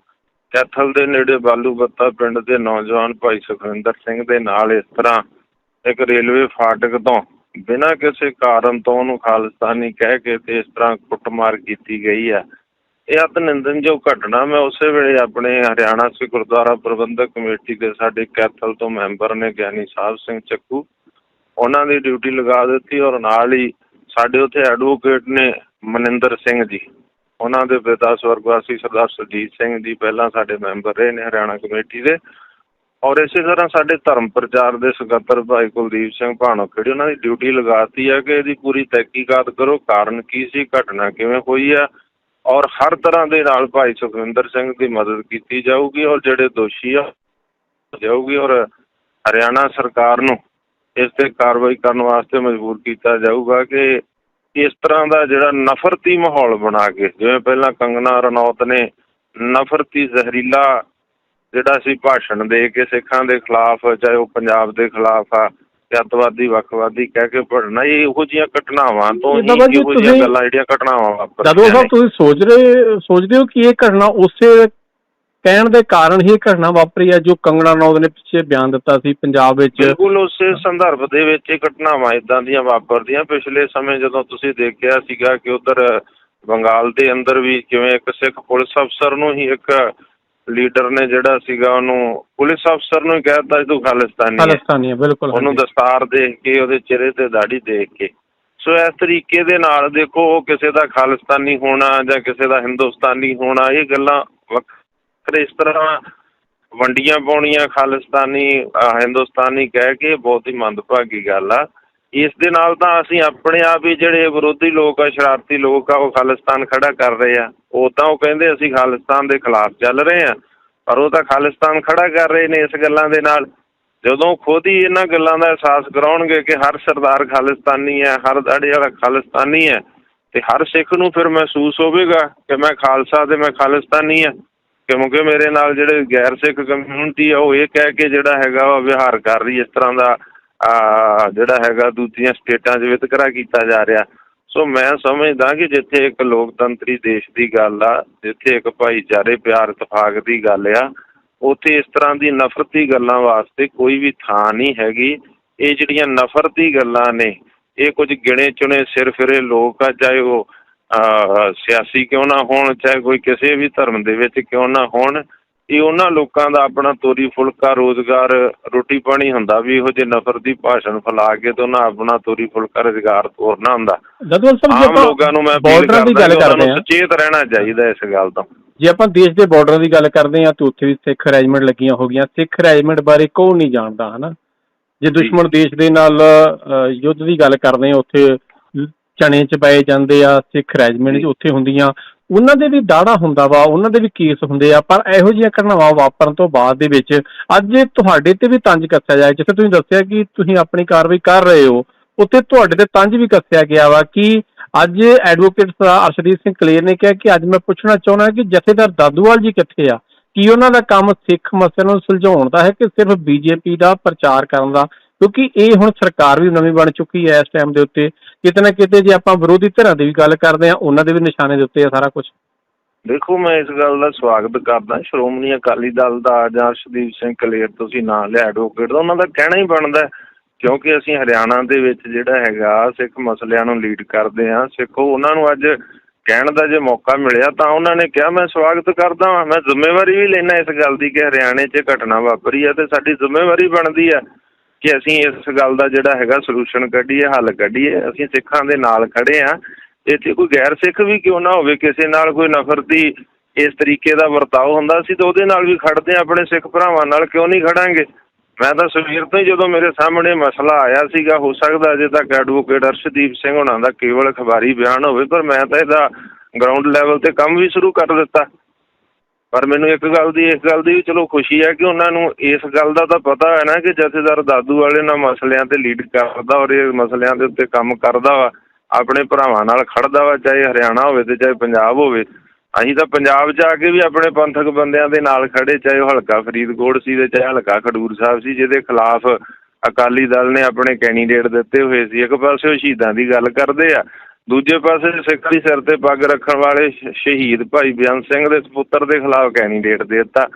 ਕੈਥਲ ਦੇ ਨੇੜੇ ਬਾਲੂ ਪਿੰਡ ਦੇ ਨੌਜਵਾਨ ਭਾਈ ਸੁਖਵਿੰਦਰ ਸਿੰਘ ਦੇ ਨਾਲ ਇਸ ਤਰ੍ਹਾਂ ਇੱਕ ਰੇਲਵੇ ਫਾਟਕ ਤੋਂ ਬਿਨਾਂ ਕਿਸੇ ਕਾਰਨ ਤੋਂ ਉਹਨੂੰ ਖਾਲਿਸਤਾਨੀ ਕਹਿ ਕੇ ਤੇ ਇਸ ਤਰ੍ਹਾਂ ਕੁੱਟਮਾਰ ਕੀਤੀ ਗਈ ਆ। ਇਹ ਅਤ ਜੋ ਘਟਨਾ ਮੈਂ ਉਸੇ ਵੇਲੇ ਆਪਣੇ ਹਰਿਆਣਾ ਸਿੱਖ ਗੁਰਦੁਆਰਾ ਪ੍ਰਬੰਧਕ ਕਮੇਟੀ ਦੇ ਸਾਡੇ ਕੈਥਲ ਤੋਂ ਮੈਂਬਰ ਨੇ ਗਿਆਨੀ ਸਾਹਿਬ ਸਿੰਘ ਚੱਕੂ ਉਹਨਾਂ ਦੀ ਡਿਊਟੀ ਲਗਾ ਦਿੱਤੀ ਔਰ ਨਾਲ ਹੀ ਸਾਡੇ ਉੱਥੇ ਐਡਵੋਕੇਟ ਨੇ ਮਨਿੰਦਰ ਸਿੰਘ ਜੀ। ਉਹਨਾਂ ਦੇ ਪਿਤਾ ਸਵਰਗਵਾਸੀ ਸਰਦਾਰ ਸੁਰਜੀਤ ਸਿੰਘ ਜੀ ਪਹਿਲਾਂ ਸਾਡੇ ਮੈਂਬਰ ਰਹੇ ਨੇ ਹਰਿਆਣਾ ਕਮੇਟੀ ਦੇ। ਔਰ ਇਸੇ ਤਰ੍ਹਾਂ ਸਾਡੇ ਧਰਮ ਪ੍ਰਚਾਰ ਦੇ ਸਕੱਤਰ ਭਾਈ ਕੁਲਦੀਪ ਸਿੰਘ ਭਾਣੋ ਖੇੜੀ ਉਹਨਾਂ ਦੀ ਡਿਊਟੀ ਲਗਾਤੀ ਹੈ ਕਿ ਇਹਦੀ ਪੂਰੀ ਤਹਿਕੀਕਾਤ ਕਰੋ, ਕਾਰਨ ਕੀ ਸੀ, ਘਟਨਾ ਕਿਵੇਂ ਹੋਈ ਆ ਔਰ ਹਰ ਤਰ੍ਹਾਂ ਦੇ ਨਾਲ ਭਾਈ ਸੁਖਵਿੰਦਰ ਸਿੰਘ ਦੀ ਮਦਦ ਕੀਤੀ ਜਾਊਗੀ ਔਰ ਜਿਹੜੇ ਦੋਸ਼ੀ ਆ, ਜਾਊਗੀ ਔਰ ਹਰਿਆਣਾ ਸਰਕਾਰ ਨੂੰ ਇਸ ਤੇ ਕਾਰਵਾਈ ਕਰਨ ਵਾਸਤੇ ਮਜਬੂਰ ਕੀਤਾ ਜਾਊਗਾ ਕਿ ਇਸ ਤਰ੍ਹਾਂ ਦਾ ਜਿਹੜਾ ਨਫ਼ਰਤੀ ਮਾਹੌਲ ਬਣਾ ਕੇ ਜਿਵੇਂ ਪਹਿਲਾਂ ਕੰਗਨਾ ਰਣੌਤ ਨੇ ਨਫ਼ਰਤੀ ਜ਼ਹਿਰੀਲਾ ਜਿਹੜਾ ਸੀ ਭਾਸ਼ਣ ਦੇ ਕੇ ਸਿੱਖਾਂ ਦੇ ਖਿਲਾਫ ਚਾਹੇ ਉਹ ਪੰਜਾਬ ਦੇ ਖਿਲਾਫ ਆ ਅੱਤਵਾਦੀ ਵੱਖਵਾਦੀ ਕਹਿ ਕੇ ਪੜਨਾ ਇਹ ਇਹੋ ਜਿਹੀਆਂ ਘਟਨਾਵਾਂ ਤੋਂ ਹੀ ਇਹੋ ਤੁਸੀਂ- ਗੱਲਾਂ ਜਿਹੜੀਆਂ ਘਟਨਾਵਾਂ ਜਾਦੂ ਵਾਪਰਦੀਆਂ ਸਾਹਿਬ ਤੁਸੀਂ ਸੋਚ ਰਹੇ ਸੋਚਦੇ ਹੋ ਕਿ ਇਹ ਘਟਨਾ ਉਸੇ ਕਹਿਣ ਦੇ ਕਾਰਨ ਹੀ ਇਹ ਘਟਨਾ ਵਾਪਰੀ ਹੈ ਜੋ ਕੰਗਣਾ ਰਣੌਤ ਨੇ ਪਿੱਛੇ ਬਿਆਨ ਦਿੱਤਾ ਸੀ ਪੰਜਾਬ ਵਿੱਚ। ਬਿਲਕੁਲ ਉਸੇ ਸੰਦਰਭ ਦੇ ਵਿੱਚ ਇਹ ਘਟਨਾਵਾਂ ਇਦਾਂ ਦੀਆਂ ਵਾਪਰਦੀਆਂ। ਪਿਛਲੇ ਸਮੇਂ ਜਦੋਂ ਤੁਸੀਂ ਦੇਖਿਆ ਸੀਗਾ ਕਿ ਉਧਰ ਬੰਗਾਲ ਦੇ ਅੰਦਰ ਵੀ ਕਿਵੇਂ ਇੱਕ ਸਿੱਖ ਪੁਲਿਸ ਅਫਸਰ ਨੂੰ ਹੀ ਇੱਕ ਲੀਡਰ ਨੇ ਜਿਹੜਾ ਸੀਗਾ ਉਹਨੂੰ ਪੁਲਿਸ ਅਫਸਰ ਨੂੰ ਹੀ ਕਹਿ ਦਿੱਤਾ ਸੀ ਤੂੰ ਖਾਲਿਸਤਾਨੀ ਹੈ। ਖਾਲਿਸਤਾਨੀ ਹੈ ਬਿਲਕੁਲ ਉਹਨੂੰ। ਦਸਤਾਰ ਦੇਖ ਕੇ ਉਹਦੇ ਚਿਹਰੇ ਤੇ ਦਾੜੀ ਦੇਖ ਕੇ। ਸੋ ਇਸ ਤਰੀਕੇ ਦੇ ਨਾਲ ਦੇਖੋ ਉਹ ਕਿਸੇ ਦਾ ਖਾਲਿਸਤਾਨੀ ਹੋਣਾ ਜਾਂ ਕਿਸੇ ਦਾ ਹਿੰਦੁਸਤਾਨੀ ਹੋਣਾ ਇਹ ਗੱਲਾਂ ਫਿਰ ਇਸ ਤਰ੍ਹਾਂ ਵੰਡੀਆਂ ਪਾਉਣੀਆਂ ਖਾਲਿਸਤਾਨੀ ਹਿੰਦੁਸਤਾਨੀ ਕਹਿ ਕੇ ਬਹੁਤ ਹੀ ਮੰਦਭਾਗੀ ਗੱਲ ਆ। ਇਸ ਦੇ ਨਾਲ ਤਾਂ ਅਸੀਂ ਆਪਣੇ ਆਪ ਹੀ ਜਿਹੜੇ ਵਿਰੋਧੀ ਲੋਕ ਆ, ਸ਼ਰਾਰਤੀ ਲੋਕ ਆ, ਉਹ ਖਾਲਿਸਤਾਨ ਖੜਾ ਕਰ ਰਹੇ ਆ। ਉਹ ਤਾਂ ਉਹ ਕਹਿੰਦੇ ਅਸੀਂ ਖਾਲਿਸਤਾਨ ਦੇ ਖਿਲਾਫ ਚੱਲ ਰਹੇ ਆ, ਪਰ ਉਹ ਤਾਂ ਖਾਲਿਸਤਾਨ ਖੜਾ ਕਰ ਰਹੇ ਨੇ ਇਸ ਗੱਲਾਂ ਦੇ ਨਾਲ। ਜਦੋਂ ਖੁਦ ਹੀ ਇਹਨਾਂ ਗੱਲਾਂ ਦਾ ਅਹਿਸਾਸ ਕਰਾਉਣਗੇ ਕਿ ਹਰ ਸਰਦਾਰ ਖਾਲਿਸਤਾਨੀ ਹੈ, ਹਰ ਦਾੜੀ ਵਾਲਾ ਖਾਲਿਸਤਾਨੀ ਹੈ, ਤੇ ਹਰ ਸਿੱਖ ਨੂੰ ਫਿਰ ਮਹਿਸੂਸ ਹੋਵੇਗਾ ਕਿ ਮੈਂ ਖਾਲਸਾ ਤੇ ਮੈਂ ਖਾਲਿਸਤਾਨੀ ਹਾਂ। ਕਿਉਂਕਿ ਮੇਰੇ ਨਾਲ ਜਿਹੜੇ ਗੈਰ ਸਿੱਖ ਕਮਿਊਨਿਟੀ ਆ, ਉਹ ਇਹ ਕਹਿ ਕੇ ਜਿਹੜਾ ਹੈਗਾ ਵਾ ਵਿਹਾਰ ਕਰ ਰਹੀ ਇਸ ਤਰ੍ਹਾਂ ਦਾ ਜਿਹੜਾ ਹੈਗਾ ਦੂਜੀਆਂ ਸਟੇਟਾਂ 'ਚ ਵਿਤਕਰਾ ਕੀਤਾ ਜਾ ਰਿਹਾ। ਸੋ ਮੈਂ ਸਮਝਦਾ ਕਿ ਜਿੱਥੇ ਇੱਕ ਲੋਕਤੰਤਰੀ ਦੇਸ਼ ਦੀ ਗੱਲ ਆ, ਜਿੱਥੇ ਇੱਕ ਭਾਈਚਾਰੇ, ਪਿਆਰ, ਇਤਫਾਕ ਦੀ ਗੱਲ ਆ, ਉੱਥੇ ਇਸ ਤਰ੍ਹਾਂ ਦੀ ਨਫ਼ਰਤੀ ਗੱਲਾਂ ਵਾਸਤੇ ਕੋਈ ਵੀ ਥਾਂ ਨਹੀਂ ਹੈਗੀ। ਇਹ ਜਿਹੜੀਆਂ ਨਫ਼ਰਤੀ ਗੱਲਾਂ ਨੇ, ਇਹ ਕੁਝ ਗਿਣੇ ਚੁਣੇ ਸਿਰ ਫਿਰੇ ਲੋਕ ਆ, ਚਾਹੇ ਉਹ ਸਿਆਸੀ ਕਿਉਂ ਨਾ ਹੋਣ ਚਾਹੇ ਕੋਈ ਕਿਸੇ ਵੀ ਧਰਮ ਦੇ ਵਿੱਚ ਕਿਉਂ ਨਾ ਹੋਣ ਇਹ ਉਹਨਾਂ ਲੋਕਾਂ ਦਾ ਆਪਣਾ ਤੋਰੀ ਫੁਲਕਾ ਰੋਜ਼ਗਾਰ ਰੋਟੀ ਪਾਣੀ ਹੁੰਦਾ ਵੀ ਇਹੋ ਜਿਹੇ ਨਫ਼ਰਤੀ ਭਾਸ਼ਣ ਫੈਲਾ ਕੇ ਤੇ ਉਹਨਾਂ ਆਪਣਾ ਤੋਰੀ ਫੁਲਕਾ ਰੁਜ਼ਗਾਰ ਤੋਰਨਾ ਹੁੰਦਾ। ਜਾਦੂ ਜੇ ਆਮ ਆਪਾਂ ਲੋਕਾਂ ਨੂੰ ਮੈਂ ਬਾਰਡਰਾਂ ਦੀ ਗੱਲ ਕਰਦੇ ਹਾਂ। ਸੁਚੇਤ ਰਹਿਣਾ ਚਾਹੀਦਾ ਇਸ ਗੱਲ ਤੋਂ। ਜੇ ਆਪਾਂ ਦੇਸ਼ ਦੇ ਬਾਰਡਰਾਂ ਦੀ ਗੱਲ ਕਰਦੇ ਹਾਂ ਤਾਂ ਉੱਥੇ ਵੀ ਸਿੱਖ ਰੈਜੀਮੈਂਟ ਲੱਗੀਆਂ ਹੋ ਗਈਆਂ। ਸਿੱਖ ਰੈਜੀਮੈਂਟ ਬਾਰੇ ਕੌਣ ਨਹੀਂ ਜਾਣਦਾ ਹਨਾ? ਜੇ ਦੁਸ਼ਮਣ ਦੇਸ਼ ਦੇ ਨਾਲ ਯੁੱਧ ਦੀ ਗੱਲ ਕਰਦੇ ਹਾਂ ਉੱਥੇ ਚਣੇ ਚ ਪਏ ਜਾਂਦੇ ਆ ਸਿੱਖ ਰੈਜੀਮੈਂਟ ਜੀ। ਉੱਥੇ ਹੁੰਦੀਆਂ। ਉਹਨਾਂ ਦੇ ਵੀ ਦਾੜਾ ਹੁੰਦਾ ਵਾ ਉਹਨਾਂ ਦੇ ਵੀ ਕੇਸ ਹੁੰਦੇ ਆ ਪਰ ਇਹੋ ਜਿਹੀਆਂ ਘਟਨਾਵਾਂ ਵਾਪਰਨ ਤੋਂ ਬਾਅਦ ਦੇ ਵਿੱਚ ਅੱਜ ਤੁਹਾਡੇ ਤੇ ਵੀ ਤੰਜ ਕੱਸਿਆ ਜਾਏ। ਜਿਵੇਂ ਤੁਸੀਂ ਦੱਸਿਆ ਕਿ ਤੁਸੀਂ ਆਪਣੀ ਕਾਰਵਾਈ ਕਰ ਰਹੇ ਹੋ ਉੱਥੇ ਤੁਹਾਡੇ ਤੇ ਤੰਜ ਵੀ ਕੱਸਿਆ ਗਿਆ ਵਾ ਕਿ ਅੱਜ ਐਡਵੋਕੇਟ ਸਰਦਾਰ ਅਰਸ਼ਦੀਪ ਸਿੰਘ ਕਲੇਰ ਨੇ ਕਿਹਾ ਕਿ ਅੱਜ ਮੈਂ ਪੁੱਛਣਾ ਚਾਹੁੰਦਾ ਕਿ ਜਥੇਦਾਰ ਦਾਦੂਵਾਲ ਜੀ ਕਿੱਥੇ ਆ? ਕੀ ਉਹਨਾਂ ਦਾ ਕੰਮ ਸਿੱਖ ਮਸਲੇ ਨੂੰ ਸੁਲਝਾਉਣ ਦਾ ਹੈ ਕਿ ਸਿਰਫ ਬੀਜੇਪੀ ਦਾ ਪ੍ਰਚਾਰ ਕਰਨ ਦਾ? ਕਿਉਂਕਿ ਇਹ ਹੁਣ ਸਰਕਾਰ ਵੀ ਨਵੀਂ ਬਣ ਚੁੱਕੀ ਹੈ ਇਸ ਟਾਈਮ ਦੇ ਉੱਤੇ। ਕਿਤੇ ਨਾ ਕਿਤੇ ਜੇ ਆਪਾਂ ਵਿਰੋਧੀ ਧਿਰਾਂ ਦੀ ਵੀ ਗੱਲ ਕਰਦੇ ਹਾਂ, ਉਹਨਾਂ ਦੇ ਵੀ ਨਿਸ਼ਾਨੇ ਦੇ ਉੱਤੇ ਆ ਸਾਰਾ ਕੁਝ ਦੇਖੋ, ਮੈਂ ਇਸ ਗੱਲ ਦਾ ਸਵਾਗਤ ਕਰਦਾ। ਸ਼੍ਰੋਮਣੀ ਅਕਾਲੀ ਦਲ ਦਾ ਜਾਂ ਅਰਸ਼ਦੀਪ ਸਿੰਘ ਕਲੇਰ ਤੁਸੀਂ ਨਾਂ ਲਿਆ ਐਡਵੋਕੇਟ ਦਾ, ਉਹਨਾਂ ਦਾ ਕਹਿਣਾ ਹੀ ਬਣਦਾ ਕਿਉਂਕਿ ਅਸੀਂ ਹਰਿਆਣਾ ਦੇ ਵਿੱਚ ਜਿਹੜਾ ਹੈਗਾ, ਸਿੱਖ ਮਸਲਿਆਂ ਨੂੰ ਲੀਡ ਕਰਦੇ ਹਾਂ। ਸਿੱਖੋ ਉਹਨਾਂ ਨੂੰ ਅੱਜ ਕਹਿਣ ਦਾ ਜੇ ਮੌਕਾ ਮਿਲਿਆ ਤਾਂ ਉਹਨਾਂ ਨੇ ਕਿਹਾ, ਮੈਂ ਸਵਾਗਤ ਕਰਦਾ ਹਾਂ ਮੈਂ ਜ਼ਿੰਮੇਵਾਰੀ ਵੀ ਲੈਣਾ ਇਸ ਗੱਲ ਦੀ ਕਿ ਹਰਿਆਣੇ 'ਚ ਘਟਨਾ ਵਾਪਰੀ ਹੈ ਤੇ ਸਾਡੀ ਜ਼ਿੰਮੇਵਾਰੀ ਬਣਦੀ ਹੈ। ਕਿ ਅਸੀਂ ਇਸ ਗੱਲ ਦਾ ਜਿਹੜਾ ਹੈਗਾ ਸੋਲੂਸ਼ਨ ਕੱਢੀਏ, ਹੱਲ ਕੱਢੀਏ। ਅਸੀਂ ਸਿੱਖਾਂ ਦੇ ਨਾਲ ਖੜੇ ਆ। ਇੱਥੇ ਕੋਈ ਗੈਰ ਸਿੱਖ ਵੀ ਕਿਉਂ ਨਾ ਹੋਵੇ, ਕਿਸੇ ਨਾਲ ਕੋਈ ਨਫ਼ਰਤੀ ਇਸ ਤਰੀਕੇ ਦਾ ਵਰਤਾਓ ਹੁੰਦਾ ਸੀ ਤਾਂ ਉਹਦੇ ਨਾਲ ਵੀ ਖੜਦੇ ਆ, ਆਪਣੇ ਸਿੱਖ ਭਰਾਵਾਂ ਨਾਲ ਕਿਉਂ ਨਹੀਂ ਖੜਾਂਗੇ? ਮੈਂ ਤਾਂ ਸਵੇਰ ਤੋਂ ਹੀ ਜਦੋਂ ਮੇਰੇ ਸਾਹਮਣੇ ਮਸਲਾ ਆਇਆ ਸੀਗਾ, ਹੋ ਸਕਦਾ ਅਜੇ ਤੱਕ ਐਡਵੋਕੇਟ ਅਰਸ਼ਦੀਪ ਸਿੰਘ ਹੁਣਾਂ ਦਾ ਕੇਵਲ ਅਖਬਾਰੀ ਬਿਆਨ ਹੋਵੇ, ਪਰ ਮੈਂ ਤਾਂ ਇਹਦਾ ਗਰਾਊਂਡ ਲੈਵਲ ਤੇ ਕੰਮ ਵੀ ਸ਼ੁਰੂ ਕਰ ਦਿੱਤਾ। ਪਰ ਮੈਨੂੰ ਇੱਕ ਗੱਲ ਦੀ, ਇਸ ਗੱਲ ਦੀ ਵੀ ਚਲੋ ਖੁਸ਼ੀ ਹੈ ਕਿ ਉਹਨਾਂ ਨੂੰ ਇਸ ਗੱਲ ਦਾ ਤਾਂ ਪਤਾ ਹੈ ਨਾ ਕਿ ਜਥੇਦਾਰ ਦਾਦੂ ਵਾਲੇ ਨਾਲ ਮਸਲਿਆਂ ਤੇ ਲੀਡ ਕਰਦਾ ਔਰ ਇਹ ਮਸਲਿਆਂ ਦੇ ਉੱਤੇ ਕੰਮ ਕਰਦਾ ਵਾ, ਆਪਣੇ ਭਰਾਵਾਂ ਨਾਲ ਖੜਦਾ ਵਾ, ਚਾਹੇ ਹਰਿਆਣਾ ਹੋਵੇ ਤੇ ਚਾਹੇ ਪੰਜਾਬ ਹੋਵੇ। ਅਸੀਂ ਤਾਂ ਪੰਜਾਬ 'ਚ ਆ ਕੇ ਵੀ ਆਪਣੇ ਪੰਥਕ ਬੰਦਿਆਂ ਦੇ ਨਾਲ ਖੜੇ, ਚਾਹੇ ਉਹ ਹਲਕਾ ਫਰੀਦਕੋਟ ਸੀ ਤੇ ਚਾਹੇ ਹਲਕਾ ਖਡੂਰ ਸਾਹਿਬ ਸੀ, ਜਿਹਦੇ ਖਿਲਾਫ ਅਕਾਲੀ ਦਲ ਨੇ ਆਪਣੇ ਕੈਂਡੀਡੇਟ ਦਿੱਤੇ ਹੋਏ ਸੀ। ਇੱਕ ਪਾਸੇ ਉਹ ਸ਼ਹੀਦਾਂ ਦੀ ਗੱਲ ਕਰਦੇ ਆ ਦੂਜੇ ਪਾਸੇ ਸਿੱਖ ਦੀ ਸਿਰ ਤੇ ਪੱਗ ਰੱਖਣ ਵਾਲੇ ਸ਼ਹੀਦ ਭਾਈ ਬੇਅੰਤ ਸਿੰਘ ਦੇ ਸੁਪੁੱਤਰ ਦੇ ਖਿਲਾਫ ਕੈਂਡੀਡੇਟ ਦੇ ਦਿੱਤਾ।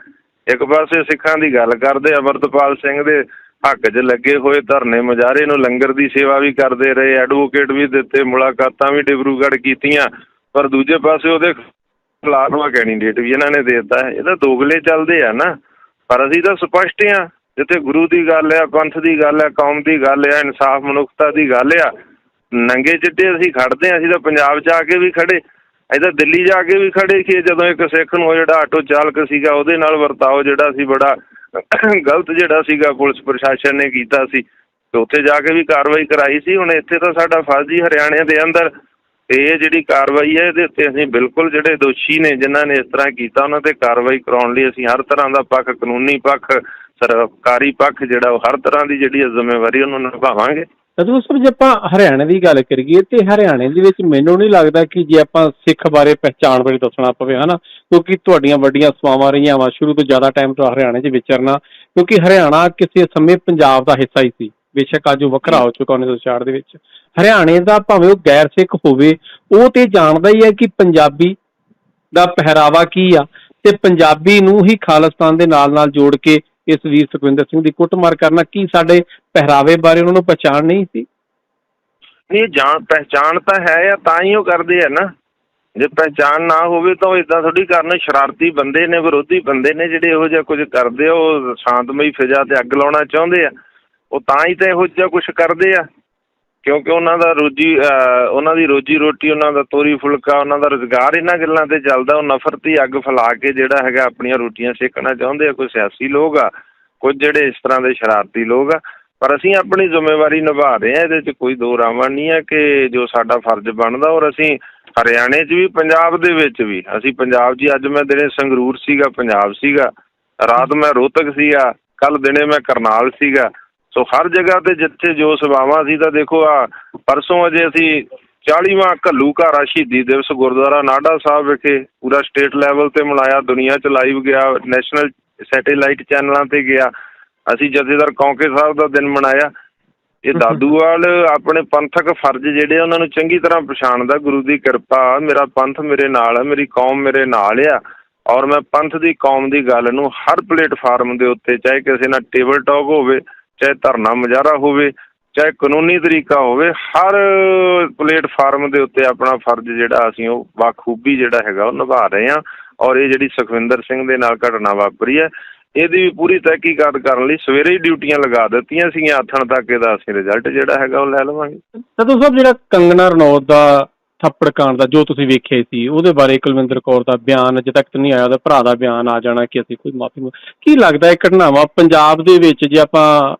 ਇੱਕ ਪਾਸੇ ਸਿੱਖਾਂ ਦੀ ਗੱਲ ਕਰਦੇ ਅਮਰਤਪਾਲ ਸਿੰਘ ਦੇ ਹੱਕ 'ਚ ਲੱਗੇ ਹੋਏ ਧਰਨੇ ਮੁਜ਼ਾਹਰੇ ਨੂੰ ਲੰਗਰ ਦੀ ਸੇਵਾ ਵੀ ਕਰਦੇ ਰਹੇ ਐਡਵੋਕੇਟ ਵੀ ਦਿੱਤੇ, ਮੁਲਾਕਾਤਾਂ ਵੀ ਡਿਬਰੂਗੜ੍ਹ ਕੀਤੀਆਂ, ਪਰ ਦੂਜੇ ਪਾਸੇ ਉਹਦੇ ਖਿਲਾਫ ਕੈਂਡੀਡੇਟ ਵੀ ਇਹਨਾਂ ਨੇ ਦੇ ਦਿੱਤਾ। ਇਹ ਤਾਂ ਦੋਗਲੇ ਚੱਲਦੇ ਆ ਨਾ, ਪਰ ਅਸੀਂ ਤਾਂ ਸਪਸ਼ਟ ਆ। ਜਿੱਥੇ ਗੁਰੂ ਦੀ ਗੱਲ ਆ, ਪੰਥ ਦੀ ਗੱਲ ਆ, ਕੌਮ ਦੀ ਗੱਲ ਆ, ਇਨਸਾਫ ਮਨੁੱਖਤਾ ਦੀ ਗੱਲ ਆ ਨੰਗੇ ਚਿੱਟੇ ਅਸੀਂ ਖੜਦੇ ਆ ਅਸੀਂ ਤਾਂ ਪੰਜਾਬ 'ਚ ਆ ਕੇ ਵੀ ਖੜੇ, ਅਸੀਂ ਤਾਂ ਦਿੱਲੀ ਜਾ ਕੇ ਵੀ ਖੜੇ ਸੀ ਜਦੋਂ ਇੱਕ ਸਿੱਖ ਨੂੰ ਉਹ ਜਿਹੜਾ ਆਟੋ ਚਾਲਕ ਸੀਗਾ ਉਹਦੇ ਨਾਲ ਵਰਤਾਓ ਜਿਹੜਾ ਸੀ ਬੜਾ ਗਲਤ ਜਿਹੜਾ ਸੀਗਾ, ਪੁਲਿਸ ਪ੍ਰਸ਼ਾਸਨ ਨੇ ਕੀਤਾ ਸੀ। ਤੇ ਉੱਥੇ ਜਾ ਕੇ ਵੀ ਕਾਰਵਾਈ ਕਰਾਈ ਸੀ। ਹੁਣ ਇੱਥੇ ਤਾਂ ਸਾਡਾ ਫਰਜ਼ ਹੀ ਹਰਿਆਣੇ ਦੇ ਅੰਦਰ। ਇਹ ਜਿਹੜੀ ਕਾਰਵਾਈ ਹੈ, ਇਹਦੇ ਉੱਤੇ ਅਸੀਂ ਬਿਲਕੁਲ ਜਿਹੜੇ ਦੋਸ਼ੀ ਨੇ, ਜਿਨ੍ਹਾਂ ਨੇ ਇਸ ਤਰ੍ਹਾਂ ਕੀਤਾ, ਉਹਨਾਂ ਤੇ ਕਾਰਵਾਈ ਕਰਾਉਣ ਲਈ ਅਸੀਂ ਹਰ ਤਰ੍ਹਾਂ ਦਾ ਪੱਖ, ਕਾਨੂੰਨੀ ਪੱਖ, ਸਰਕਾਰੀ ਪੱਖ ਜਿਹੜਾ ਉਹ ਹਰ ਤਰ੍ਹਾਂ ਦੀ ਜਿਹੜੀ ਹੈ ਜ਼ਿੰਮੇਵਾਰੀ ਉਹਨੂੰ ਨਿਭਾਵਾਂਗੇ। ਜਦੋਂ ਸਰ ਜੇ ਆਪਾਂ ਹਰਿਆਣੇ ਦੀ ਗੱਲ ਕਰੀਏ ਤੇ ਹਰਿਆਣੇ ਦੇ ਵਿੱਚ ਮੈਨੂੰ ਨਹੀਂ ਲੱਗਦਾ ਕਿ ਜੇ ਆਪਾਂ ਸਿੱਖ ਬਾਰੇ ਪਹਿਚਾਣ ਬਾਰੇ ਦੱਸਣਾ ਪਵੇ, ਹਨਾ? ਕਿਉਂਕਿ ਤੁਹਾਡੀਆਂ ਵੱਡੀਆਂ ਸਵਾਵਾਂ ਰਹੀਆਂ ਵਾ, ਸ਼ੁਰੂ ਤੋਂ ਜ਼ਿਆਦਾ ਟਾਈਮ ਤੋਂ ਹਰਿਆਣੇ 'ਚ ਵਿਚਰਨਾ, ਕਿਉਂਕਿ ਹਰਿਆਣਾ ਕਿਸੇ ਸਮੇਂ ਪੰਜਾਬ ਦਾ ਹਿੱਸਾ ਹੀ ਸੀ। ਬੇਸ਼ੱਕ ਅੱਜ ਉਹ ਵੱਖਰਾ ਹੋ ਚੁੱਕਾ 1966 ਦੇ ਵਿੱਚ। ਹਰਿਆਣੇ ਦਾ ਭਾਵੇਂ ਉਹ ਗੈਰ ਸਿੱਖ ਹੋਵੇ, ਉਹ ਤੇ ਜਾਣਦਾ ਹੀ ਹੈ ਕਿ ਪੰਜਾਬੀ ਦਾ ਪਹਿਰਾਵਾ ਕੀ ਆ ਤੇ ਪੰਜਾਬੀ ਨੂੰ ਹੀ ਖਾਲਿਸਤਾਨ ਦੇ ਨਾਲ ਨਾਲ ਜੋੜ ਕੇ ਇਸ ਵੀਰ ਸੁਖਵਿੰਦਰ ਸਿੰਘ ਦੀ ਕੁੱਟਮਾਰ ਕਰਨਾ ਕੀ ਸਾਡੇ ਪਹਿਰਾਵੇ ਬਾਰੇ ਉਹਨਾਂ ਨੂੰ ਪਛਾਣ ਨਹੀਂ ਸੀ? ਇਹ ਜਾਣ ਪਹਿਚਾਣ ਤਾਂ ਹੈ ਆ, ਤਾਂ ਹੀ ਉਹ ਕਰਦੇ ਆ ਨਾ। ਜੇ ਪਹਿਚਾਣ ਨਾ ਹੋਵੇ ਤਾਂ ਉਹ ਇਦਾਂ ਥੋੜੀ ਕਰਨ, ਸ਼ਰਾਰਤੀ ਬੰਦੇ ਨੇ, ਵਿਰੋਧੀ ਬੰਦੇ ਨੇ ਜਿਹੜੇ ਇਹੋ ਜਿਹਾ ਕੁਝ ਕਰਦੇ ਆ, ਉਹ ਸ਼ਾਂਤਮਈ ਫਿਜ਼ਾ ਤੇ ਅੱਗ ਲਾਉਣਾ ਚਾਹੁੰਦੇ ਆ। ਉਹ ਤਾਂ ਹੀ ਤਾਂ ਇਹੋ ਜਿਹਾ ਕੁਝ ਕਰਦੇ ਆ। ਕਿਉਂਕਿ ਉਹਨਾਂ ਦਾ ਰੋਜੀ, ਅਹ, ਉਹਨਾਂ ਦੀ ਰੋਜੀ ਰੋਟੀ, ਉਹਨਾਂ ਦਾ ਤੋਰੀ ਫੁਲਕਾ, ਉਹਨਾਂ ਦਾ ਰੁਜ਼ਗਾਰ ਇਹਨਾਂ ਗੱਲਾਂ ਤੇ ਚੱਲਦਾ, ਉਹ ਨਫ਼ਰਤੀ ਅੱਗ ਫੈਲਾ ਕੇ ਜਿਹੜਾ ਹੈਗਾ ਆਪਣੀਆਂ ਰੋਟੀਆਂ ਸੇਕਣਾ ਚਾਹੁੰਦੇ ਆ, ਕੋਈ ਸਿਆਸੀ ਲੋਕ ਆ, ਕੁਝ ਜਿਹੜੇ ਇਸ ਤਰ੍ਹਾਂ ਦੇ ਸ਼ਰਾਰਤੀ ਲੋਕ ਆ। ਪਰ ਅਸੀਂ ਆਪਣੀ ਜ਼ਿੰਮੇਵਾਰੀ ਨਿਭਾ ਰਹੇ ਹਾਂ ਇਹਦੇ 'ਚ ਕੋਈ ਦੋ ਰਾਵਾਂ ਨਹੀਂ ਆ ਕਿ ਜੋ ਸਾਡਾ ਫਰਜ਼ ਬਣਦਾ, ਔਰ ਅਸੀਂ ਹਰਿਆਣੇ 'ਚ ਵੀ, ਪੰਜਾਬ ਦੇ ਵਿੱਚ ਵੀ, ਅਸੀਂ ਪੰਜਾਬ 'ਚ ਅੱਜ ਮੈਂ ਦਿਨੇ ਸੰਗਰੂਰ ਸੀਗਾ, ਪੰਜਾਬ ਸੀਗਾ, ਰਾਤ ਮੈਂ ਰੋਹਤਕ ਸੀਗਾ ਕੱਲ ਦਿਨੇ ਮੈਂ ਕਰਨਾਲ ਸੀਗਾ ਸੋ ਹਰ ਜਗ੍ਹਾ ਤੇ ਜਿੱਥੇ ਜੋ ਸਭਾਵਾਂ ਸੀ ਤਾਂ ਦੇਖੋ ਆ ਪਰਸੋਂ ਅਜੇ ਅਸੀਂ 40ਵਾਂ ਘੱਲੂ ਘਾਰਾ ਸ਼ਹੀਦੀ ਦਿਵਸ ਗੁਰਦੁਆਰਾ ਨਾਡਾ ਸਾਹਿਬ ਵਿਖੇ ਪੂਰਾ ਸਟੇਟ ਲੈਵਲ ਤੇ ਮਨਾਇਆ ਦੁਨੀਆ ਚ ਲਾਈਵ ਗਿਆ ਨੈਸ਼ਨਲ ਸੈਟੇਲਾਈਟ ਚੈਨਲਾਂ ਤੇ ਗਿਆ। ਅਸੀਂ ਜਥੇਦਾਰ ਕੌਂਕੇ ਸਾਹਿਬ ਦਾ ਦਿਨ ਮਨਾਇਆ। ਇਹ ਦਾਦੂਵਾਲ ਆਪਣੇ ਪੰਥਕ ਫਰਜ਼ ਜਿਹੜੇ ਉਹਨਾਂ ਨੂੰ ਚੰਗੀ ਤਰ੍ਹਾਂ ਪਛਾਣਦਾ ਗੁਰੂ ਦੀ ਕਿਰਪਾ ਮੇਰਾ ਪੰਥ ਮੇਰੇ ਨਾਲ ਹੈ ਮੇਰੀ ਕੌਮ ਮੇਰੇ ਨਾਲ ਆ। ਔਰ ਮੈਂ ਪੰਥ ਦੀ ਕੌਮ ਦੀ ਗੱਲ ਨੂੰ ਹਰ ਪਲੇਟਫਾਰਮ ਦੇ ਉੱਤੇ ਚਾਹੇ ਕਿਸੇ ਨਾਲ ਟੇਬਲ ਟਾਕ ਹੋਵੇ ਚਾਹੇ ਧਰਨਾ ਮੁਜ਼ਾਹਰਾ ਹੋਵੇ, ਚਾਹੇ ਕਾਨੂੰਨੀ ਤਰੀਕਾ ਹੋਵੇ, ਹਰ ਪਲੇਟਫਾਰਮ ਦੇ ਉੱਤੇ ਆਪਣਾ ਫਰਜ਼ ਜਿਹੜਾ ਅਸੀਂ ਉਹ ਬਾਖੂਬੀ ਜਿਹੜਾ ਹੈਗਾ ਉਹ ਨਿਭਾ ਰਹੇ ਹਾਂ ਔਰ ਇਹ ਜਿਹੜੀ ਸੁਖਵਿੰਦਰ ਸਿੰਘ ਦੇ ਨਾਲ ਘਟਨਾ ਵਾਪਰੀ ਹੈ, ਇਹਦੀ ਵੀ ਪੂਰੀ ਤਹਿਕੀਕਾਤ ਕਰਨ ਲਈ ਸਵੇਰੇ ਹੀ ਡਿਊਟੀਆਂ ਲਗਾ ਦਿੱਤੀਆਂ ਸੀਗੀਆਂ, ਆਥਣ ਤੱਕ ਇਹਦਾ ਅਸੀਂ ਰਿਜ਼ਲਟ ਜਿਹੜਾ ਹੈਗਾ ਉਹ ਲੈ ਲਵਾਂਗੇ। ਸਤੂ ਸਾਹਿਬ ਜਿਹੜਾ ਕੰਗਨਾ ਰਣੌਤ ਦਾ ਥੱਪੜ ਕਾਂਡ ਦਾ ਜੋ ਤੁਸੀਂ ਵੇਖਿਆ ਸੀ, ਉਹਦੇ ਬਾਰੇ ਕੁਲਵਿੰਦਰ ਕੌਰ ਦਾ ਬਿਆਨ ਅਜੇ ਤੱਕ ਨਹੀਂ ਆਇਆ, ਉਹਦਾ ਭਰਾ ਦਾ ਬਿਆਨ ਆ ਜਾਣਾ ਕਿ ਅਸੀਂ ਕੋਈ ਮਾਫੀ ਕੀ ਲੱਗਦਾ ਇਹ ਘਟਨਾਵਾਂ ਪੰਜਾਬ ਦੇ ਵਿੱਚ ਜੇ ਆਪਾਂ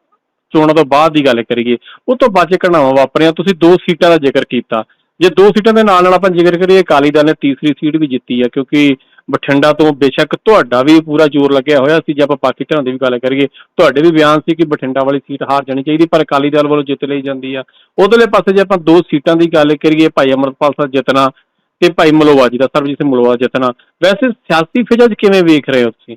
ਚੋਣਾਂ ਤੋਂ ਬਾਅਦ ਦੀ ਗੱਲ ਕਰੀਏ, ਉਹ ਤੋਂ ਬਾਅਦ ਘਟਨਾਵਾਂ ਵਾਪਰੀਆਂ, ਤੁਸੀਂ ਦੋ ਸੀਟਾਂ ਦਾ ਜ਼ਿਕਰ ਕੀਤਾ। ਜੇ ਦੋ ਸੀਟਾਂ ਦੇ ਨਾਲ ਨਾਲ ਆਪਾਂ ਜ਼ਿਕਰ ਕਰੀਏ, ਅਕਾਲੀ ਦਲ ਨੇ ਤੀਸਰੀ ਸੀਟ ਵੀ ਜਿੱਤੀ ਆ, ਕਿਉਂਕਿ ਬਠਿੰਡਾ ਤੋਂ ਬੇਸ਼ੱਕ ਤੁਹਾਡਾ ਵੀ ਪੂਰਾ ਜ਼ੋਰ ਲੱਗਿਆ ਹੋਇਆ ਸੀ, ਜੇ ਆਪਾਂ ਬਾਕੀ ਧਿਰਾਂ ਦੀ ਵੀ ਗੱਲ ਕਰੀਏ, ਤੁਹਾਡੇ ਵੀ ਬਿਆਨ ਸੀ ਕਿ ਬਠਿੰਡਾ ਵਾਲੀ ਸੀਟ ਹਾਰ ਜਾਣੀ ਚਾਹੀਦੀ, ਪਰ ਅਕਾਲੀ ਦਲ ਵੱਲੋਂ ਜਿੱਤ ਲਈ ਜਾਂਦੀ ਆ। ਉਧਰਲੇ ਪਾਸੇ ਜੇ ਆਪਾਂ ਦੋ ਸੀਟਾਂ ਦੀ ਗੱਲ ਕਰੀਏ, ਭਾਈ ਅਮਰਪਾਲ ਸਾਹਿਬ ਜਿੱਤਣਾ ਤੇ ਭਾਈ ਮਲੋਵਾ ਜੀ ਦਾ, ਸਰਬਜੀਤ ਸਿੰਘ ਮਲੋਵਾ ਜਿੱਤਣਾ, ਵੈਸੇ ਸਿਆਸੀ ਫਿਜਾ 'ਚ ਕਿਵੇਂ ਵੇਖ ਰਹੇ ਹੋ ਤੁਸੀਂ?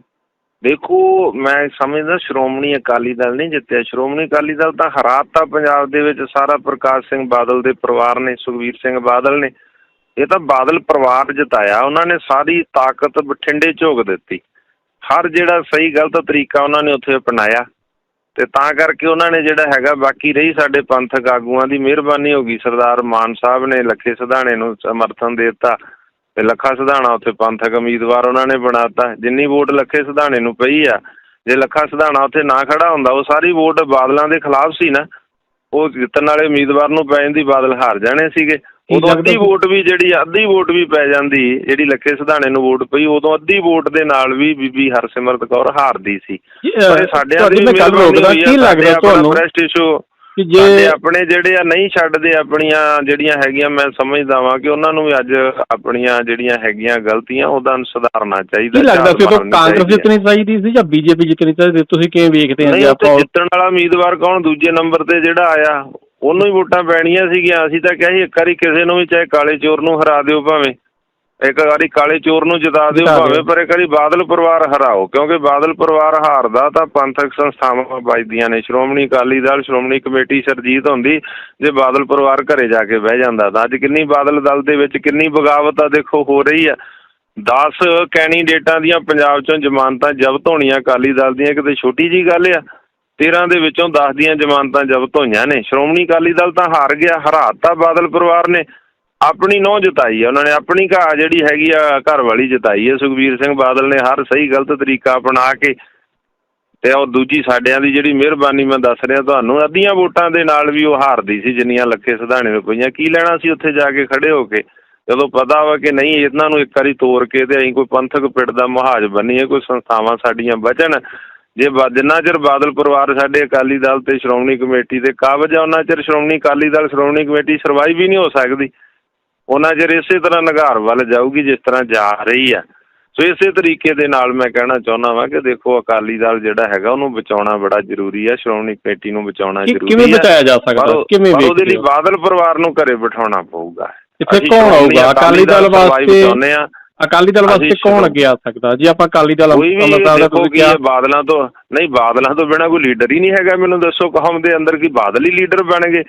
ਦੇਖੋ, ਮੈਂ ਸਮਝਦਾ ਸ਼੍ਰੋਮਣੀ ਅਕਾਲੀ ਦਲ ਨਹੀਂ ਜਿੱਤਿਆ। ਸ਼੍ਰੋਮਣੀ ਅਕਾਲੀ ਦਲ ਤਾਂ ਹਰਾਤਾ ਪੰਜਾਬ ਦੇ ਵਿੱਚ ਸਾਰਾ ਪ੍ਰਕਾਸ਼ ਸਿੰਘ ਬਾਦਲ ਦੇ ਪਰਿਵਾਰ ਨੇ ਸੁਖਵੀਰ ਸਿੰਘ ਬਾਦਲ ਨੇ। ਇਹ ਤਾਂ ਬਾਦਲ ਪਰਿਵਾਰ ਜਿਤਾਇਆ। ਉਹਨਾਂ ਨੇ ਸਾਰੀ ਤਾਕਤ ਬਠਿੰਡੇ ਝੋਕ ਦਿੱਤੀ। ਹਰ ਜਿਹੜਾ ਸਹੀ ਗਲਤ ਤਰੀਕਾ ਉਹਨਾਂ ਨੇ ਉੱਥੇ ਅਪਣਾਇਆ। ਤੇ ਤਾਂ ਕਰਕੇ ਉਹਨਾਂ ਨੇ ਜਿਹੜਾ ਹੈਗਾ, ਬਾਕੀ ਰਹੀ ਸਾਡੇ ਪੰਥਕ ਆਗੂਆਂ ਦੀ ਮਿਹਰਬਾਨੀ ਹੋ ਗਈ। ਸਰਦਾਰ ਮਾਨ ਸਾਹਿਬ ਨੇ, ਲੱਖੇ ਸਿਧਾਣੇ ਨੂੰ ਸਮਰਥਨ ਦੇ ਦਿੱਤਾ। ਤੇ ਲੱਖਾ ਸਿਧਾਣਾ ਉੱਥੇ ਪੰਥਕ ਉਮੀਦਵਾਰ ਉਹਨਾਂ ਨੇ ਬਣਾਤਾ। ਜਿੰਨੀ ਵੋਟ ਲੱਖੇ ਸਿਧਾਣੇ ਨੂੰ ਪਈ ਆ ਜੇ ਲੱਖਾ ਸਿਧਾਣਾ ਉੱਥੇ ਨਾ ਖੜਾ ਹੁੰਦਾ ਉਹ ਸਾਰੀ ਵੋਟ ਬਾਦਲਾਂ ਦੇ ਖਿਲਾਫ ਸੀ ਨਾ। ਉਹ ਜਿੱਤਣ ਵਾਲੇ ਉਮੀਦਵਾਰ ਨੂੰ ਪੈ ਜਾਂਦੀ ਬਾਦਲ ਹਾਰ ਜਾਣੇ ਸੀਗੇ। ਉਦੋਂ ਅੱਧੀ ਵੋਟ ਵੀ ਜਿਹੜੀ ਅੱਧੀ ਵੋਟ ਵੀ ਪੈ ਜਾਂਦੀ ਜਿਹੜੀ ਲੱਖੇ ਸਿਧਾਣੇ ਨੂੰ ਵੋਟ ਪਈ ਉਦੋਂ ਅੱਧੀ ਵੋਟ ਦੇ ਨਾਲ ਵੀ ਬੀਬੀ ਹਰਸਿਮਰਤ ਕੌਰ ਹਾਰਦੀ ਸੀ। ਪਰ ਸਾਡਿਆਂ ਦੀ ਮੈਂ ਗੱਲ ਰੋਕਦਾ ਕੀ ਲੱਗਦਾ ਤੁਹਾਨੂੰ? ਪ੍ਰੈਸਟ ਇਸ਼ੂ ਕਿ ਜੇ ਆਪਣੇ ਜਿਹੜੇ ਆ ਨਹੀਂ ਛੱਡਦੇ ਆਪਣੀਆਂ ਜਿਹੜੀਆਂ ਹੈਗੀਆਂ ਮੈਂ ਸਮਝਦਾ ਵਾਂ ਕਿ ਉਹਨਾਂ ਨੂੰ ਵੀ ਅੱਜ ਆਪਣੀਆਂ ਜਿਹੜੀਆਂ ਹੈਗੀਆਂ ਗਲਤੀਆਂ ਉਹਦਾ ਸੁਧਾਰਨਾ ਚਾਹੀਦਾ ਕੀ ਲੱਗਦਾ ਸੀ ਬਣਨੀ ਕਾਂਗਰਸ ਹੈ। ਜਿੱਤਣੀ ਚਾਹੀਦੀ ਸੀ ਜਾਂ ਬੀਜੇਪੀ ਜਿੱਤਣੀ ਚਾਹੀਦੀ? ਤੁਸੀਂ ਕਿਵੇਂ ਵੇਖਦੇ ਆ ਨਹੀਂ ਜੇ ਆਪਾਂ ਜਿੱਤਣ ਵਾਲਾ ਉਮੀਦਵਾਰ ਕੌਣ ਦੂਜੇ ਨੰਬਰ ਤੇ ਜਿਹੜਾ ਆਇਆ ਉਹਨੂੰ ਹੀ ਵੋਟਾਂ ਪੈਣੀਆਂ ਸੀਗੀਆਂ ਅਸੀਂ ਤਾਂ ਕਿਹਾ ਸੀ ਇੱਕ ਵਾਰੀ ਕਿਸੇ ਨੂੰ ਵੀ ਚਾਹੇ ਕਾਲੇ ਚੋਰ ਨੂੰ ਹਰਾ ਦਿਓ ਭਾਵੇਂ ਇੱਕ ਵਾਰੀ ਕਾਲੇ ਚੋਰ ਨੂੰ ਜਿਤਾ ਦਿਓ। ਭਾਵੇਂ ਪਰ ਇੱਕ ਵਾਰੀ ਬਾਦਲ ਪਰਿਵਾਰ ਹਰਾਓ ਕਿਉਂਕਿ ਬਾਦਲ ਪਰਿਵਾਰ ਹਾਰਦਾ ਤਾਂ ਪੰਥਕ ਸੰਸਥਾਵਾਂ ਵੱਜਦੀਆਂ ਨੇ। ਸ਼੍ਰੋਮਣੀ ਅਕਾਲੀ ਦਲ ਸ਼੍ਰੋਮਣੀ ਕਮੇਟੀ ਸਰਜੀਤ ਹੁੰਦੀ ਜੇ ਬਾਦਲ ਪਰਿਵਾਰ ਘਰੇ ਜਾ ਕੇ ਬਹਿ ਜਾਂਦਾ ਤਾਂ। ਅੱਜ ਕਿੰਨੀ ਬਾਦਲ ਦਲ ਦੇ ਵਿੱਚ ਕਿੰਨੀ ਬਗਾਵਤ ਆ ਦੇਖੋ ਹੋ ਰਹੀ ਆ। 10 ਕੈਂਡੀਡੇਟਾਂ ਦੀਆਂ ਪੰਜਾਬ ਚੋਂ ਜ਼ਮਾਨਤਾਂ ਜ਼ਬਤ ਹੋਣੀਆਂ ਅਕਾਲੀ ਦਲ ਦੀਆਂ। ਕਿਤੇ ਛੋਟੀ ਜੀ ਗੱਲ ਆ 13 ਦੇ ਵਿੱਚੋਂ 10 ਦੀਆਂ ਜ਼ਮਾਨਤਾਂ ਜ਼ਬਤ ਹੋਈਆਂ ਨੇ। ਸ਼੍ਰੋਮਣੀ ਅਕਾਲੀ ਦਲ ਤਾਂ ਹਾਰ ਗਿਆ ਹਰਾਤਾ ਬਾਦਲ ਪਰਿਵਾਰ ਨੇ। ਆਪਣੀ ਨੌ ਜਤਾਈ ਹੈ ਉਹਨਾਂ ਨੇ ਆਪਣੀ ਘਾ ਜਿਹੜੀ ਹੈਗੀ ਆ, ਘਰ ਵਾਲੀ ਜਤਾਈ ਹੈ ਸੁਖਬੀਰ ਸਿੰਘ ਬਾਦਲ ਨੇ ਹਰ ਸਹੀ ਗਲਤ ਤਰੀਕਾ ਅਪਣਾ ਕੇ ਤੇ ਉਹ ਦੂਜੀ ਸਾਡਿਆਂ ਦੀ ਜਿਹੜੀ ਮਿਹਰਬਾਨੀ ਮੈਂ ਦੱਸ ਰਿਹਾ ਤੁਹਾਨੂੰ, ਅੱਧੀਆਂ ਵੋਟਾਂ ਦੇ ਨਾਲ ਵੀ ਉਹ ਹਾਰਦੀ ਸੀ, ਜਿੰਨੀਆਂ ਲੱਖੇ ਸਿਧਾਣੇ ਨੂੰ ਪਈਆਂ। ਕੀ ਲੈਣਾ ਸੀ ਉੱਥੇ ਜਾ ਕੇ ਖੜੇ ਹੋ ਕੇ? ਜਦੋਂ ਪਤਾ ਵਾ ਕਿ ਨਹੀਂ, ਇਹਨਾਂ ਨੂੰ ਇੱਕ ਵਾਰੀ ਤੋੜ ਕੇ ਤੇ ਅਸੀਂ ਕੋਈ ਪੰਥਕ ਪਿੰਡ ਦਾ ਮੁਹਾਜ ਬਣੀਏ ਕੋਈ ਸੰਸਥਾਵਾਂ ਸਾਡੀਆਂ ਬਚਣ। ਜੇ ਜਿੰਨਾ ਚਿਰ ਬਾਦਲ ਪਰਿਵਾਰ ਸਾਡੇ ਅਕਾਲੀ ਦਲ ਤੇ ਸ਼੍ਰੋਮਣੀ ਕਮੇਟੀ ਦੇ ਕਾਬਜ ਆ, ਉਹਨਾਂ ਚਿਰ ਸ਼੍ਰੋਮਣੀ ਅਕਾਲੀ ਦਲ, ਸ਼੍ਰੋਮਣੀ ਕਮੇਟੀ ਸਰਵਾਈਵ ਹੀ ਨਹੀਂ ਹੋ ਸਕਦੀ। ਉਹਨਾਂ ਚਿਰ ਇਸੇ ਤਰ੍ਹਾਂ ਨਗਾਰ ਵੱਲ ਜਾਊਗੀ ਜਿਸ ਤਰ੍ਹਾਂ ਜਾ ਰਹੀ ਆ। ਸੋ ਇਸੇ ਤਰੀਕੇ ਦੇ ਨਾਲ ਮੈਂ ਕਹਿਣਾ ਚਾਹੁੰਦਾ ਵਾਂ ਕਿ ਦੇਖੋ ਅਕਾਲੀ ਦਲ ਜਿਹੜਾ ਹੈਗਾ ਉਹਨੂੰ ਬਚਾਉਣਾ ਬੜਾ ਜ਼ਰੂਰੀ ਹੈ ਸ਼੍ਰੋਮਣੀ ਕਮੇਟੀ ਨੂੰ ਬਚਾਉਣਾ ਜ਼ਰੂਰੀ ਕਿਵੇਂ ਹੈ ਬਚਾਇਆ ਜਾ ਸਕਦਾ? ਕਿਵੇਂ ਪਰ ਉਹਦੇ ਲਈ ਬਾਦਲ ਪਰਿਵਾਰ ਨੂੰ ਘਰੇ ਬਿਠਾਉਣਾ ਪਊਗਾ। ਇੱਥੇ ਕੌਣ ਆਊਗਾ? ਅਕਾਲੀ ਦਲ ਵਾਸਤੇ ਆ। ਅਕਾਲੀ ਦਲ ਵਾਸਤੇ ਕੌਣ ਅੱਗੇ ਆ ਸਕਦਾ? ਜੀ ਆਪਾਂ ਅਕਾਲੀ ਦਲ ਅੰਮ੍ਰਿਤਸਰ ਦਾ ਤੁਸੀਂ ਕਿ ਕਿਹਾ ਬਾਦਲਾਂ ਤੋਂ ਨਹੀਂ ਬਾਦਲਾਂ ਤੋਂ ਬਿਨਾ ਕੋਈ ਲੀਡਰ ਹੀ ਨਹੀਂ ਹੈਗਾ ਮੈਨੂੰ ਦੱਸੋ ਕੌਮ ਦੇ ਅੰਦਰ ਕੀ ਬਾਦਲ ਹੀ ਲੀਡਰ ਬਣ ਗਏ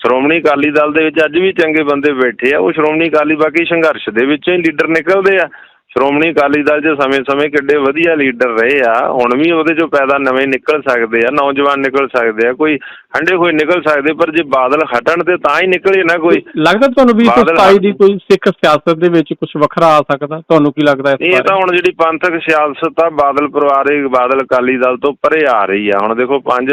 ਸ਼੍ਰੋਮਣੀ ਅਕਾਲੀ ਦਲ ਦੇ ਵਿੱਚ ਅੱਜ ਵੀ ਚੰਗੇ ਬੰਦੇ ਬੈਠੇ ਆ ਉਹ ਸ਼੍ਰੋਮਣੀ ਅਕਾਲੀ ਬਾਕੀ ਸੰਘਰਸ਼ ਦੇ ਵਿੱਚੋਂ ਹੀ ਲੀਡਰ ਨਿਕਲਦੇ ਆ। ਸ਼੍ਰੋਮਣੀ ਅਕਾਲੀ ਦਲ 'ਚ ਸਮੇਂ-ਸਮੇਂ ਕਿੱਡੇ ਵਧੀਆ ਲੀਡਰ ਰਹੇ ਆ ਹੁਣ ਵੀ ਉਹਦੇ 'ਚੋਂ ਪੈਦਾ ਨਵੇਂ ਨਿਕਲ ਸਕਦੇ ਆ ਨੌਜਵਾਨ ਨਿਕਲ ਸਕਦੇ ਆ ਕੋਈ ਹੰਡੇ ਹੋਏ ਨਿਕਲ ਸਕਦੇ ਪਰ ਜੇ ਬਾਦਲ ਹਟਣ ਤੇ ਤਾਂ ਹੀ ਨਿਕਲੇ ਨਾ ਕੋਈ। ਲੱਗਦਾ ਤੁਹਾਨੂੰ ਵੀ ਬਾਦਲ 27 ਦੀ ਕੋਈ ਸਿੱਖ ਸਿਆਸਤ ਦੇ ਵਿੱਚ ਕੁਝ ਵੱਖਰਾ ਆ ਸਕਦਾ? ਤੁਹਾਨੂੰ ਕੀ ਲੱਗਦਾ ਇਸ ਇਹ ਤਾਂ ਹੁਣ ਜਿਹੜੀ ਪੰਥਕ ਸਿਆਸਤ ਆ ਬਾਦਲ ਪਰਿਵਾਰੇ ਬਾਦਲ ਅਕਾਲੀ ਦਲ ਤੋਂ ਪਰੇ ਆ ਰਹੀ ਆ। ਹੁਣ ਦੇਖੋ ਪੰਜ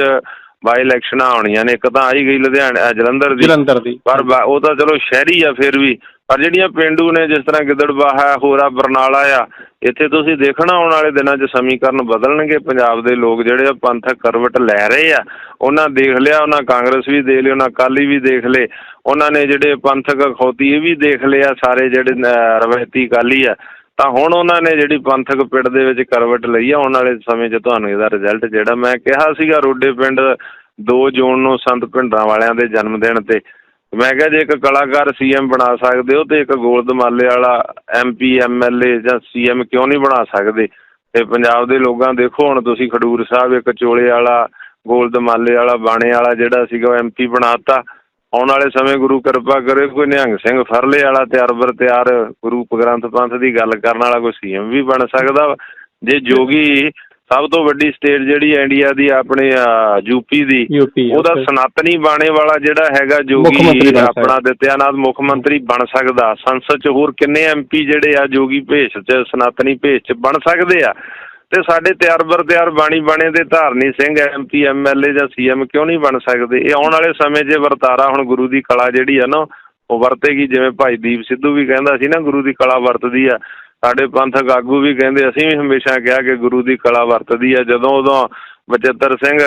ਬਾਈ ਇਲੈਕਸ਼ਨਾਂ ਆਉਣੀਆਂ ਨੇ ਇੱਕ ਤਾਂ ਆਈ ਗਈ ਲੁਧਿਆਣਾ ਜਲੰਧਰ ਦੀ। ਜਲੰਧਰ ਦੀ। ਪਰ ਬਾ- ਉਹ ਤਾਂ ਚਲੋ ਸ਼ਹਿਰੀ ਆ ਫਿਰ ਵੀ। ਪਰ ਜਿਹੜੀਆਂ ਪਿੰਡੂ ਨੇ ਜਿਸ ਤਰ੍ਹਾਂ ਗਿੱਦੜਬਾਹਾ ਹੋਰਾ ਬਰਨਾਲਾ ਆ ਇੱਥੇ ਤੁਸੀਂ ਦੇਖਣਾ ਆਉਣ ਵਾਲੇ ਦਿਨਾਂ 'ਚ ਸਮੀਕਰਨ ਬਦਲਣਗੇ। ਪੰਜਾਬ ਦੇ ਲੋਕ ਜਿਹੜੇ ਆ ਪੰਥਕ ਕਰਵਟ ਲੈ ਰਹੇ ਆ ਉਹਨਾਂ ਦੇਖ ਲਿਆ ਉਹਨਾਂ ਕਾਂਗਰਸ ਵੀ ਦੇਖ ਲਈ ਉਹਨਾਂ ਅਕਾਲੀ ਵੀ ਦੇਖ ਲਏ। ਉਹਨਾਂ ਨੇ ਜਿਹੜੇ ਪੰਥਕ ਅਖੌਤੀ ਇਹ ਵੀ ਦੇਖ ਲਿਆ ਸਾਰੇ ਜਿਹੜੇ ਅ, ਰਵਾਇਤੀ ਅਕਾਲੀ ਆ। ਤਾਂ ਹੁਣ ਉਹਨਾਂ ਨੇ ਜਿਹੜੀ ਪੰਥਕ ਪਿੰਡ ਦੇ ਵਿੱਚ ਕਰਵਟ ਲਈ ਆ, ਆਉਣ ਵਾਲੇ ਸਮੇਂ 'ਚ ਤੁਹਾਨੂੰ ਇਹਦਾ ਰਿਜ਼ਲਟ ਜਿਹੜਾ ਮੈਂ ਕਿਹਾ ਸੀਗਾ ਰੋਡੇ ਪਿੰਡ 2 ਜੂਨ ਨੂੰ ਸੰਤ ਭਿੰਡਰਾਂ ਵਾਲਿਆਂ ਦੇ ਜਨਮ ਦਿਨ ਤੇ। ਮੈਂ ਕਿਹਾ ਜੇ ਇੱਕ ਕਲਾਕਾਰ ਸੀਐਮ ਬਣਾ ਸਕਦੇ ਹੋ ਤੇ ਇੱਕ ਗੋਲਦਮਾਲੇ ਵਾਲਾ ਐਮਪੀ ਐਮਐਲਏ ਜਾਂ ਸੀਐਮ ਕਿਉਂ ਨਹੀਂ ਬਣਾ ਸਕਦੇ? ਤੇ ਪੰਜਾਬ ਦੇ ਲੋਕਾਂ ਦੇਖੋ, ਹੁਣ ਤੁਸੀਂ ਖਡੂਰ ਸਾਹਿਬ, ਇੱਕ ਚੋਲੇ ਵਾਲਾ, ਗੋਲਦਮਾਲੇ ਵਾਲਾ, ਬਾਣੇ ਵਾਲਾ ਜਿਹੜਾ ਸੀਗਾ ਉਹ ਐਮਪੀ ਬਣਾਤਾ। ਆਉਣ ਵਾਲੇ ਸਮੇਂ ਗੁਰੂ ਕਿਰਪਾ ਕਰੇ ਕੋਈ ਨਿਹੰਗ ਸਿੰਘ ਫਰਲੇ ਵਾਲਾ ਤਿਆਰ ਬਰ ਤਿਆਰ ਗੁਰੂ ਗ੍ਰੰਥ ਪੰਥ ਦੀ ਗੱਲ ਕਰਨ ਵਾਲਾ ਕੋਈ ਸੀਐਮ ਵੀ ਬਣ ਸਕਦਾ। ਜੇ ਜੋਗੀ ਸਭ ਤੋਂ ਵੱਡੀ ਸਟੇਟ ਜਿਹੜੀ ਇੰਡੀਆ ਦੀ ਆਪਣੇ ਯੂਪੀ ਦੀ ਉਹਦਾ ਸਨਾਤਨੀ ਬਾਣੇ ਵਾਲਾ ਜਿਹੜਾ ਹੈਗਾ ਜੋਗੀ ਆਪਣਾ। ਦਿੱਤਿਆਨਾਥ ਮੁੱਖ ਮੰਤਰੀ ਬਣ ਸਕਦਾ ਸੰਸਦ ਚ ਹੋਰ ਕਿੰਨੇ ਐਮਪੀ ਜਿਹੜੇ ਆ ਜੋਗੀ ਭੇਸ ਚ ਸਨਾਤਨੀ ਭੇਸ ਚ ਬਣ ਸਕਦੇ ਆ ਤੇ ਸਾਡੇ ਤਿਆਰ ਬਰ ਤਿਆਰ ਬਾਣੀ ਬਾਣੇ ਦੇ ਧਾਰਨੀ ਸਿੰਘ ਐਮਪੀ ਐਮਐਲਏ ਜਾਂ ਸੀਐਮ ਕਿਉਂ ਨਹੀਂ ਬਣ ਸਕਦੇ? ਇਹ ਆਉਣ ਵਾਲੇ ਸਮੇਂ 'ਚ ਵਰਤਾਰਾ ਹੁਣ ਗੁਰੂ ਦੀ ਕਲਾ ਜਿਹੜੀ ਆ ਨਾ ਉਹ ਵਰਤੇਗੀ। ਜਿਵੇਂ ਭਾਈ ਦੀਪ ਸਿੱਧੂ ਵੀ ਕਹਿੰਦਾ ਸੀ ਨਾ ਗੁਰੂ ਦੀ ਕਲਾ ਵਰਤਦੀ ਆ। ਸਾਡੇ ਪੰਥਕ ਆਗੂ ਵੀ ਕਹਿੰਦੇ ਅਸੀਂ ਵੀ ਹਮੇਸ਼ਾ ਕਿਹਾ ਕਿ ਗੁਰੂ ਦੀ ਕਲਾ ਵਰਤਦੀ ਆ। ਜਦੋਂ ਉਦੋਂ ਬਚਿੱਤਰ ਸਿੰਘ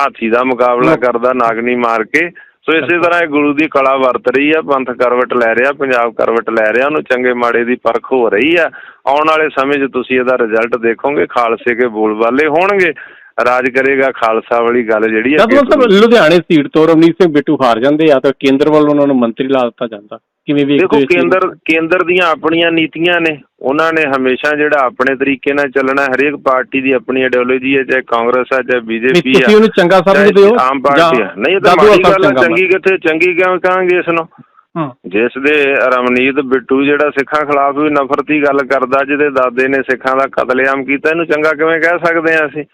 ਹਾਥੀ ਦਾ ਮੁਕਾਬਲਾ ਕਰਦਾ ਨਾਗਨੀ ਮਾਰ ਕੇ ਸੋ ਇਸੇ ਤਰ੍ਹਾਂ ਇਹ ਗੁਰੂ ਦੀ ਕਲਾ ਵਰਤ ਰਹੀ ਆ ਪੰਥ ਕਰਵਟ ਲੈ ਰਿਹਾ ਪੰਜਾਬ ਕਰਵਟ ਲੈ ਰਿਹਾ ਉਹਨੂੰ ਚੰਗੇ ਮਾੜੇ ਦੀ ਪਰਖ ਹੋ ਰਹੀ ਆ। ਆਉਣ ਵਾਲੇ ਸਮੇਂ 'ਚ ਤੁਸੀਂ ਇਹਦਾ ਰਿਜ਼ਲਟ ਦੇਖੋਗੇ ਖਾਲਸੇ ਕੇ ਬੋਲਬਾਲੇ ਹੋਣਗੇ। ਰਾਜ ਕਰੇਗਾ ਖਾਲਸਾ ਵਾਲੀ ਗੱਲ ਜਿਹੜੀ ਹੈ ਸਭ ਲੁਧਿਆਣੇ ਸੀਟ ਤੋਂ ਰਵਨੀਤ ਸਿੰਘ ਬਿੱਟੂ ਹਾਰ ਜਾਂਦੇ ਆ ਤਾਂ ਕੇਂਦਰ ਵੱਲੋਂ ਉਹਨਾਂ ਨੂੰ ਮੰਤਰੀ ਲਾ ਦਿੱਤਾ ਜਾਂਦਾ। ਕਿਵੇਂ ਵੇਖਦੇ ਦੇਖੋ ਹੋ ਇਸ ਚੀਜ਼ ਨੂੰ? ਕੇਂਦਰ ਕੇਂਦਰ ਦੀਆਂ ਆਪਣੀਆਂ ਨੀਤੀਆਂ ਨੇ ਉਹਨਾਂ ਨੇ ਹਮੇਸ਼ਾ ਜਿਹੜਾ ਆਪਣੇ ਤਰੀਕੇ ਨਾਲ ਚੱਲਣਾ ਹਰੇਕ ਪਾਰਟੀ ਦੀ ਆਪਣੀ ਆਈਡੀਓਲੋਜੀ ਹੈ ਚਾਹੇ ਕਾਂਗਰਸ ਹੈ ਚਾਹੇ ਨਹੀਂ, ਬੀਜੇਪੀ ਤੁਸੀਂ ਉਹਨੂੰ ਚੰਗਾ ਸਮਝਦੇ ਹੋ ਆਮ ਪਾਰਟੀ ਹੈ। ਨਹੀਂ ਇਹ ਤਾਂ ਮਾੜੀ ਗੱਲ ਚੰਗਾ ਕਿੱਥੇ ਚੰਗੀ ਕਿਉਂ ਕਹਾਂਗੇ ਇਸ ਨੂੰ? ਹਾਂ। ਜਿਸ ਦੇ ਰਮਨੀਤ ਬਿੱਟੂ ਜਿਹੜਾ ਸਿੱਖਾਂ ਖਿਲਾਫ ਵੀ ਨਫ਼ਰਤੀ ਗੱਲ ਕਰਦਾ ਜਿਹਦੇ ਦਾਦੇ ਨੇ ਸਿੱਖਾਂ ਦਾ ਕਤਲੇਆਮ ਕੀਤਾ ਇਹਨੂੰ ਚੰਗਾ ਕਿਵੇਂ ਕਹਿ ਸਕਦੇ ਆ ਅਸੀਂ?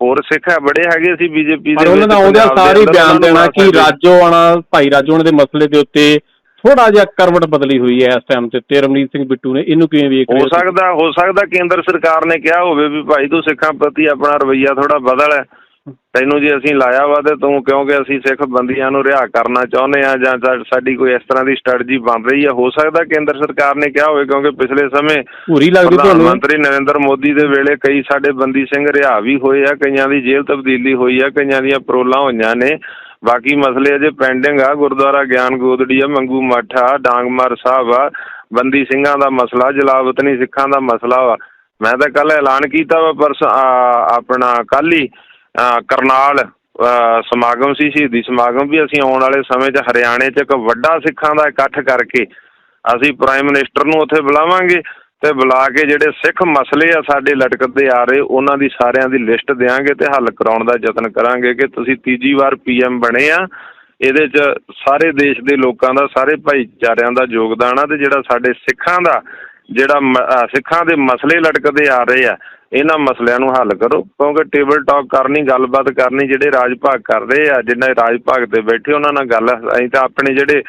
ਹੋਰ ਸਿੱਖ ਹੈ ਬੜੇ ਹੈਗੇ ਸੀ ਬੀਜੇਪੀ ਪਰ ਦੇ ਉਹਨਾਂ ਦਾ ਵਿੱਚ, ਆਉਂਦਿਆਂ ਪੰਜਾਬ ਦੇ ਸਾਰੇ ਅੰਦਰ ਬਿਆਨ ਉਹਨਾਂ ਨੂੰ ਦੇਣਾ ਕਿ ਸਕਦੇ। ਰਾਜੋ ਆਣਾ ਭਾਈ ਰਾਜੋ ਦੇ ਮਸਲੇ ਦੇ ਉੱਤੇ ਥੋੜਾ ਜਿਹਾ ਕਰਵਟ ਬਦਲੀ ਹੋਈ ਹੈ ਇਸ ਟਾਈਮ ਤੇ ਤੇ ਸਿੰਘ ਬਿੱਟੂ ਨੇ ਇਹਨੂੰ ਕਿਵੇਂ ਵੇਖ ਰਹੇ ਹੋ ਸਕਦਾ ਹੋ ਸਕਦਾ ਕੇਂਦਰ ਸਰਕਾਰ ਨੇ ਕਿਹਾ ਹੋਵੇ ਵੀ ਭਾਈ ਤੂੰ ਸਿੱਖਾਂ ਪ੍ਰਤੀ ਆਪਣਾ ਰਵੱਈਆ ਥੋੜਾ ਬਦਲ ਹੈ। ਤੈਨੂੰ ਜੇ ਅਸੀਂ ਲਾਇਆ ਵਾ ਤੇ ਤੂੰ ਕਿਉਂਕਿ ਅਸੀਂ ਸਿੱਖ ਬੰਦੀਆਂ ਨੂੰ ਰਿਹਾ ਕਰਨਾ ਚਾਹੁੰਦੇ ਆ ਜਾਂ ਸਾਡੀ ਕੋਈ ਇਸ ਤਰ੍ਹਾਂ ਦੀ ਸਟ੍ਰੈਟਜੀ ਬਣ ਰਹੀ ਹੈ। ਹੋ ਸਕਦਾ ਕੇਂਦਰ ਸਰਕਾਰ ਨੇ ਕਿਹਾ ਹੋਵੇ ਕਿਉਂਕਿ ਪਿਛਲੇ ਸਮੇਂ ਪੂਰੀ ਲੱਗਦੀ ਪ੍ਰਧਾਨ ਤੁਹਾਨੂੰ? ਮੰਤਰੀ ਨਰਿੰਦਰ ਮੋਦੀ ਦੇ ਵੇਲੇ ਕਈ ਸਾਡੇ ਬੰਦੀ ਸਿੰਘ ਰਿਹਾ ਵੀ ਹੋਏ ਆ ਕਈਆਂ ਦੀ ਜੇਲ੍ਹ ਤਬਦੀਲੀ ਹੋਈ ਆ ਕਈਆਂ ਦੀਆਂ ਪਰੋਲਾਂ ਹੋਈਆਂ ਨੇ। ਬਾਕੀ ਮਸਲੇ ਅਜੇ ਪੈਂਡਿੰਗ ਆ ਗੁਰਦੁਆਰਾ ਗਿਆਨ ਗੋਦੜੀਆ ਮੰਗੂ ਮਾਠਾ ਡਾਂਗਮਰ ਸਾਹਿਬ ਆ ਬੰਦੀ ਸਿੰਘਾਂ ਦਾ ਮਸਲਾ ਜਲਾਵਤਨੀ ਸਿੱਖਾਂ ਦਾ ਮਸਲਾ ਵਾ। ਮੈਂ ਤਾਂ ਕੱਲ ਐਲਾਨ ਕੀਤਾ ਵਾ ਪਰ ਆਪਣਾ ਕੱਲ ਹੀ ਕਰਨਾਲ ਆ, ਸਮਾਗਮ ਸੀ ਸ਼ਹੀਦੀ ਸਮਾਗਮ ਵੀ ਅਸੀਂ ਆਉਣ ਵਾਲੇ ਸਮੇਂ 'ਚ ਹਰਿਆਣੇ 'ਚ ਇੱਕ ਵੱਡਾ ਸਿੱਖਾਂ ਦਾ ਇਕੱਠ ਕਰਕੇ ਅਸੀਂ ਪ੍ਰਾਈਮ ਮਿਨਿਸਟਰ ਨੂੰ ਉੱਥੇ ਬੁਲਾਵਾਂਗੇ। ਤੇ ਬੁਲਾ ਕੇ ਜਿਹੜੇ ਸਿੱਖ ਮਸਲੇ ਆ ਸਾਡੇ ਲਟਕਦੇ ਆ ਰਹੇ, ਉਹਨਾਂ ਦੀ ਸਾਰਿਆਂ ਦੀ ਲਿਸਟ ਦੇਾਂਗੇ ਤੇ ਹੱਲ ਕਰਾਉਣ ਦਾ ਯਤਨ ਕਰਾਂਗੇ ਕਿ ਤੁਸੀਂ ਤੀਜੀ ਵਾਰ ਪੀਐਮ ਬਣੇ ਆ। ਇਹਦੇ 'ਚ ਸਾਰੇ ਦੇਸ਼ ਦੇ ਲੋਕਾਂ ਦਾ, ਸਾਰੇ ਭਾਈਚਾਰਿਆਂ ਦਾ ਯੋਗਦਾਨ ਆ ਤੇ ਜਿਹੜਾ ਸਾਡੇ ਸਿੱਖਾਂ ਦਾ, ਜਿਹੜਾ ਸਿੱਖਾਂ ਦੇ ਮਸਲੇ ਲਟਕਦੇ ਆ ਰਹੇ ਆ, ਇਹਨਾਂ ਮਸਲਿਆਂ ਨੂੰ ਹੱਲ ਕਰੋ। ਕਿਉਂਕਿ ਟੇਬਲ ਟਾਕ ਕਰਨੀ, ਗੱਲਬਾਤ ਕਰਨੀ ਜਿਹੜੇ ਰਾਜ ਭਾਗ ਕਰ ਰਹੇ ਆ ਜਿਨ੍ਹਾਂ ਰਾਜ ਭਾਗ ਤੇ ਬੈਠੇ, ਉਹਨਾਂ ਨਾਲ ਗੱਲ, ਅਸੀਂ ਤਾਂ ਆਪਣੇ ਜਿਹੜੇ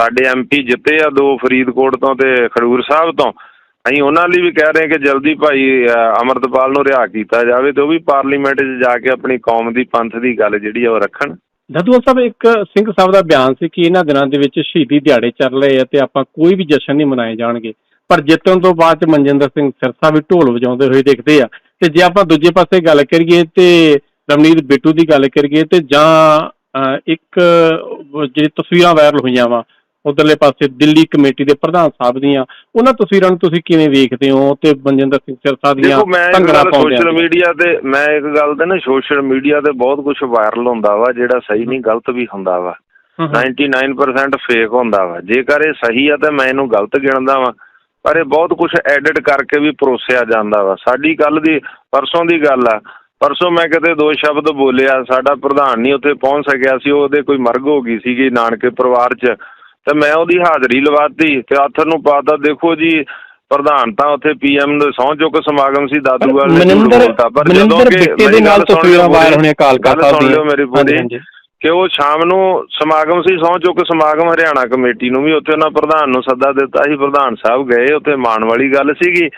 ਸਾਡੇ ਐਮਪੀ ਜਿੱਤੇ ਆ ਦੋ ਫਰੀਦਕੋਟ ਤੋਂ ਤੇ ਖਡੂਰ ਸਾਹਿਬ ਤੋਂ ਅਸੀਂ ਉਹਨਾਂ ਲਈ ਵੀ ਕਹਿ ਰਹੇ ਕਿ ਜਲਦੀ ਭਾਈ ਅਮਰਤਪਾਲ ਨੂੰ ਰਿਹਾ ਕੀਤਾ ਜਾਵੇ ਤੇ ਉਹ ਵੀ ਪਾਰਲੀਮੈਂਟ 'ਚ ਜਾ ਕੇ ਆਪਣੀ ਕੌਮ ਦੀ ਪੰਥ ਦੀ ਗੱਲ ਜਿਹੜੀ ਆ ਉਹ ਰੱਖਣ। ਜਦੂ ਸਾਹਿਬ, ਇੱਕ ਸਿੰਘ ਸਾਹਿਬ ਦਾ ਬਿਆਨ ਸੀ ਕਿ ਇਹਨਾਂ ਦਿਨਾਂ ਦੇ ਵਿੱਚ ਸ਼ਹੀਦੀ ਦਿਹਾੜੇ ਚੱਲ ਰਹੇ ਆ ਤੇ ਆਪਾਂ ਕੋਈ ਵੀ ਜਸ਼ਨ ਨਹੀਂ ਮਨਾਏ ਜਾਣਗੇ। ਪਰ ਜਿੱਤਣ ਤੋਂ ਬਾਅਦ ਚ ਮਨਜਿੰਦਰ ਸਿੰਘ ਸਿਰਸਾ ਵੀ ਢੋਲ ਵਜਾਉਂਦੇ ਹੋਏ ਦੇਖਦੇ ਆ। ਤੇ ਜੇ ਆਪਾਂ ਦੂਜੇ ਪਾਸੇ ਗੱਲ ਕਰੀਏ ਤੇ ਰਵਨੀਤ ਬਿੱਟੂ ਦੀ ਗੱਲ ਕਰੀਏ ਤੇ ਜਾਂ ਇੱਕ ਜਿਹੜੀ ਤਸਵੀਰਾਂ ਵਾਇਰਲ ਹੋਈਆਂ ਵਾ ਉਧਰਲੇ ਪਾਸੇ ਦਿੱਲੀ ਕਮੇਟੀ ਦੇ ਪ੍ਰਧਾਨ ਸਾਹਿਬ ਦੀਆਂ। ਉਹਨਾਂ ਤਸਵੀਰਾਂ ਨੂੰ ਤੁਸੀਂ ਕਿਵੇਂ ਵੇਖਦੇ ਹੋ ਤੇ ਮਨਜਿੰਦਰ ਸਿੰਘ ਸਿਰਸਾ ਦੀਆਂ ਭੰਗੜਾ ਪਾਉਂਦੇ ਸੋਸ਼ਲ ਮੀਡੀਆ ਤੇ ਮੈਂ ਇੱਕ ਗੱਲ ਤੇ ਨਾ ਸੋਸ਼ਲ ਮੀਡੀਆ ਤੇ ਬਹੁਤ ਕੁਝ ਵਾਇਰਲ ਹੁੰਦਾ ਵਾ ਜਿਹੜਾ ਸਹੀ ਨਹੀਂ ਗਲਤ ਵੀ ਹੁੰਦਾ ਵਾ। ਹਮ, ਹਮ। 99% ਫੇਕ ਹੁੰਦਾ ਵਾ। ਜੇਕਰ ਇਹ ਸਹੀ ਆ ਤਾਂ ਮੈਂ ਇਹਨੂੰ ਗਲਤ ਗਿਣਦਾ ਵਾਂ। ਪਰ ਇਹ ਬਹੁਤ ਕੁਝ ਐਡਿਟ ਕਰਕੇ ਵੀ ਪਰੋਸਿਆ ਜਾਂਦਾ ਵਾ। ਸਾਡੀ ਕੱਲ ਦੀ ਪਰਸੋਂ ਦੀ ਗੱਲ ਆ। ਪਰਸੋਂ ਮੈਂ ਕਿਤੇ ਦੋ ਸ਼ਬਦ ਬੋਲਿਆ ਸਾਡਾ ਪ੍ਰਧਾਨ ਨਹੀਂ ਉੱਥੇ ਪਹੁੰਚ ਸਕਿਆ ਸੀ ਉਹਦੇ ਕੋਈ ਮਰਗ ਹੋ ਗਈ ਸੀਗੀ ਨਾਨਕੇ ਪਰਿਵਾਰ 'ਚ। ਤੇ ਮੈਂ ਉਹਦੀ ਹਾਜ਼ਰੀ ਲਵਾਤੀ ਤੇ ਆਥਰ ਨੂੰ ਪਾਤਾ ਦੇਖੋ ਜੀ ਪ੍ਰਧਾਨ ਤਾਂ ਉੱਥੇ ਪੀਐਮ ਦੇ ਸਹੁੰ ਚੁੱਕ ਸਮਾਗਮ ਸੀ ਦਾਦੂਵਾਲ ਨੇ ਝੂਠ ਮਨਿੰਦਰ ਮਨਿੰਦਰ ਬਿੱਟੇ ਦੇ ਨਾਲ ਤਸਵੀਰਾਂ ਵਾਇਰਲ। ਹੋਣੀਆਂ ਕਾਲਕਾ ਸਾਹਿਬ ਹਾਂਜੀ। ਕਿ ਉਹ ਸ਼ਾਮ ਨੂੰ ਸਮਾਗਮ ਸੀ ਸਹੁੰ ਚੁੱਕ ਸਮਾਗਮ ਹਰਿਆਣਾ ਕਮੇਟੀ ਨੂੰ ਵੀ ਉੱਥੇ ਉਹਨਾਂ ਪ੍ਰਧਾਨ ਨੂੰ ਸੱਦਾ ਦਿੱਤਾ ਸੀ ਪ੍ਰਧਾਨ ਸਾਹਿਬ ਗਏ ਉੱਥੇ ਮਾਣ ਵਾਲੀ ਗੱਲ ਸੀਗੀ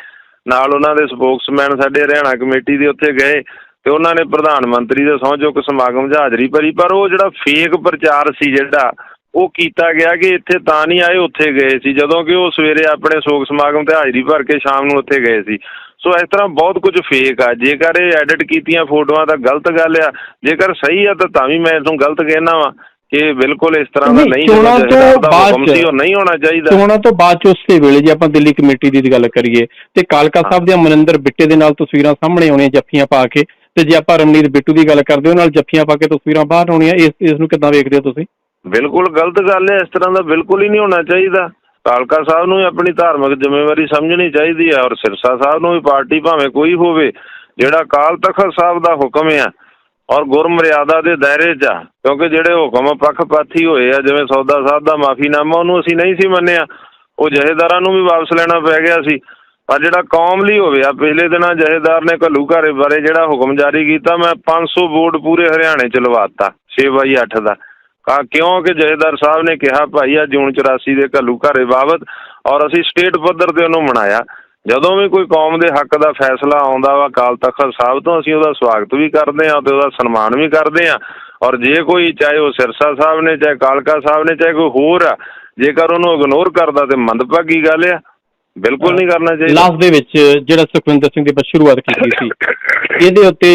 ਨਾਲ ਉਹਨਾਂ ਦੇ ਸਪੋਕਸਮੈਨ ਸਾਡੇ ਹਰਿਆਣਾ ਕਮੇਟੀ ਦੇ ਉੱਥੇ ਗਏ ਤੇ ਉਹਨਾਂ ਨੇ ਪ੍ਰਧਾਨ ਮੰਤਰੀ ਦੇ ਸਹੁੰ ਚੁੱਕ ਸਮਾਗਮ 'ਚ ਹਾਜ਼ਰੀ ਭਰੀ ਪਰ ਉਹ ਜਿਹੜਾ ਫੇਕ ਪ੍ਰਚਾਰ ਸੀ ਜਿਹੜਾ ਉਹ ਕੀਤਾ ਗਿਆ ਕਿ ਇੱਥੇ ਤਾਂ ਨਹੀਂ ਆਏ ਉੱਥੇ ਗਏ ਸੀ। ਜਦੋਂ ਕਿ ਉਹ ਸਵੇਰੇ ਆਪਣੇ ਸੋਗ ਸਮਾਗਮ ਤੇ ਹਾਜ਼ਰੀ ਭਰ ਕੇ ਸ਼ਾਮ ਨੂੰ ਉੱਥੇ ਗਏ ਸੀ। ਸੋ ਇਸ ਤਰ੍ਹਾਂ ਬਹੁਤ ਕੁਝ ਫੇਕ ਆ। ਜੇਕਰ ਇਹ ਐਡਿਟ ਕੀਤੀਆਂ ਫੋਟੋਆਂ ਤਾਂ ਗਲਤ ਗੱਲ ਆ। ਜੇਕਰ ਸਹੀ ਆ ਤਾਂ ਤਾਂ ਵੀ ਮੈਂ ਇਸਨੂੰ ਗਲਤ ਕਹਿਣਾ ਵਾਂ ਕਿ ਬਿਲਕੁਲ ਇਸ ਤਰ੍ਹਾਂ ਦਾ ਨਹੀਂ, ਚੋਣਾਂ ਤੋਂ ਬਾਅਦ ਸੀ ਉਹ ਨਹੀਂ ਹੋਣਾ ਚਾਹੀਦਾ। ਚੋਣਾਂ ਤੋਂ ਬਾਅਦ ਚ ਉਸੇ ਵੇਲੇ ਜੇ ਆਪਾਂ ਦਿੱਲੀ ਕਮੇਟੀ ਦੀ ਗੱਲ ਕਰੀਏ ਤੇ ਕਾਲਕਾ ਸਾਹਿਬ ਦੇ ਮਨਿੰਦਰ ਬਿੱਟੇ ਦੇ ਨਾਲ ਤਸਵੀਰਾਂ ਸਾਹਮਣੇ ਆਉਣੀਆਂ ਜੱਫੀਆਂ ਪਾ ਕੇ ਤੇ ਜੇ ਆਪਾਂ ਰਮਨੀਤ ਬਿੱਟੂ ਦੀ ਗੱਲ ਕਰਦੇ ਹੋ ਨਾਲ ਜੱਫੀਆਂ ਪਾ ਕੇ ਤਸਵੀਰਾਂ ਬਾਹਰ ਆਉਣੀਆਂ। ਇਸ ਇਸ ਨੂੰ ਕਿੱਦਾਂ ਵੇਖਦੇ ਹੋ ਤੁਸੀਂ? ਬਿਲਕੁਲ ਗਲਤ ਗੱਲ ਹੈ, ਇਸ ਤਰ੍ਹਾਂ ਦਾ ਬਿਲਕੁਲ ਹੀ ਨਹੀਂ ਹੋਣਾ ਚਾਹੀਦਾ। ਕਾਲਕਾ ਸਾਹਿਬ ਨੂੰ ਆਪਣੀ ਧਾਰਮਿਕ ਜ਼ਿੰਮੇਵਾਰੀ ਸਮਝਣੀ ਚਾਹੀਦੀ ਹੈ ਔਰ ਸਿਰਸਾ ਸਾਹਿਬ ਨੂੰ ਵੀ ਪਾਰਟੀ ਭਾਵੇਂ ਕੋਈ ਹੋਵੇ, ਜਿਹੜਾ ਕਾਲ ਤਖਤ ਸਾਹਿਬ ਦਾ ਹੁਕਮ ਆ ਔਰ ਗੁਰਮਰਿਆਦਾ ਦੇ ਦਾਇਰੇ 'ਚ ਆ, ਕਿਉਂਕਿ ਜਿਹੜੇ ਹੁਕਮ ਪੱਖਪਾਤੀ ਹੋਏ ਆ, ਜਿਵੇਂ ਸੌਦਾ ਸਾਹਿਬ ਦਾ ਮਾਫੀਨਾਮਾ ਉਹਨੂੰ ਅਸੀਂ ਨਹੀਂ ਸੀ ਮੰਨਿਆ, ਉਹ ਜਹੇਦਾਰਾਂ ਨੂੰ ਵੀ ਵਾਪਸ ਲੈਣਾ ਪੈ ਗਿਆ ਸੀ। ਪਰ ਜਿਹੜਾ ਕੌਮ ਲਈ ਹੋਵੇ ਆ, ਪਿਛਲੇ ਦਿਨਾਂ ਜਹੇਦਾਰ ਨੇ ਘੱਲੂ ਘਾਰੇ ਬਾਰੇ ਜਿਹੜਾ ਹੁਕਮ ਜਾਰੀ ਕੀਤਾ, ਮੈਂ 500 ਵੋਟ ਪੂਰੇ ਹਰਿਆਣੇ 'ਚ ਲਵਾਤਾ 6 ਬਾਈ 8 ਦਾ। ਕਾ ਕਿਉਂਕਿ ਜਹੇਦਾਰ ਸਾਹਿਬ ਨੇ ਕਿਹਾ, ਭਾਈ ਆ ਜੂਨ 84 ਦੇ ਘੱਲੂ ਘਾਰੇ ਬਾਬਤ ਔਰ ਅਸੀਂ ਸਟੇਟ ਪੱਧਰ ਤੇ ਉਹਨੂੰ ਮਨਾਇਆ। ਜਦੋਂ ਵੀ ਕੋਈ ਕੌਮ ਦੇ ਹੱਕ ਦਾ ਫੈਸਲਾ ਆਉਂਦਾ ਵਾ ਕਾਲ ਤਖਤ ਸਾਹਿਬ ਤੋਂ, ਅਸੀਂ ਉਹਦਾ ਸਵਾਗਤ ਵੀ ਕਰਦੇ ਹਾਂ ਤੇ ਉਹਦਾ ਸਨਮਾਨ ਵੀ ਕਰਦੇ ਹਾਂ। ਔਰ ਜੇ ਕੋਈ, ਚਾਹੇ ਉਹ ਸਿਰਸਾ ਸਾਹਿਬ ਨੇ, ਚਾਹੇ ਕਾਲਕਾ ਸਾਹਿਬ ਨੇ, ਚਾਹੇ ਕੋਈ ਹੋਰ ਆ, ਜੇਕਰ ਉਹਨੂੰ ਇਗਨੋਰ ਕਰਦਾ ਤੇ ਮੰਦਭਾਗੀ ਗੱਲ ਆ। ਬਿਲਕੁਲ ਨਹੀਂ ਕਰਨਾ ਚਾਹੀਦਾ। ਲਾਸਟ ਦੇ ਵਿੱਚ ਜਿਹੜਾ ਸੁਖਵਿੰਦਰ ਸਿੰਘ ਦੀ ਬਸ ਸ਼ੁਰੂਆਤ ਕੀਤੀ ਸੀ, ਇਹਦੇ ਉੱਤੇ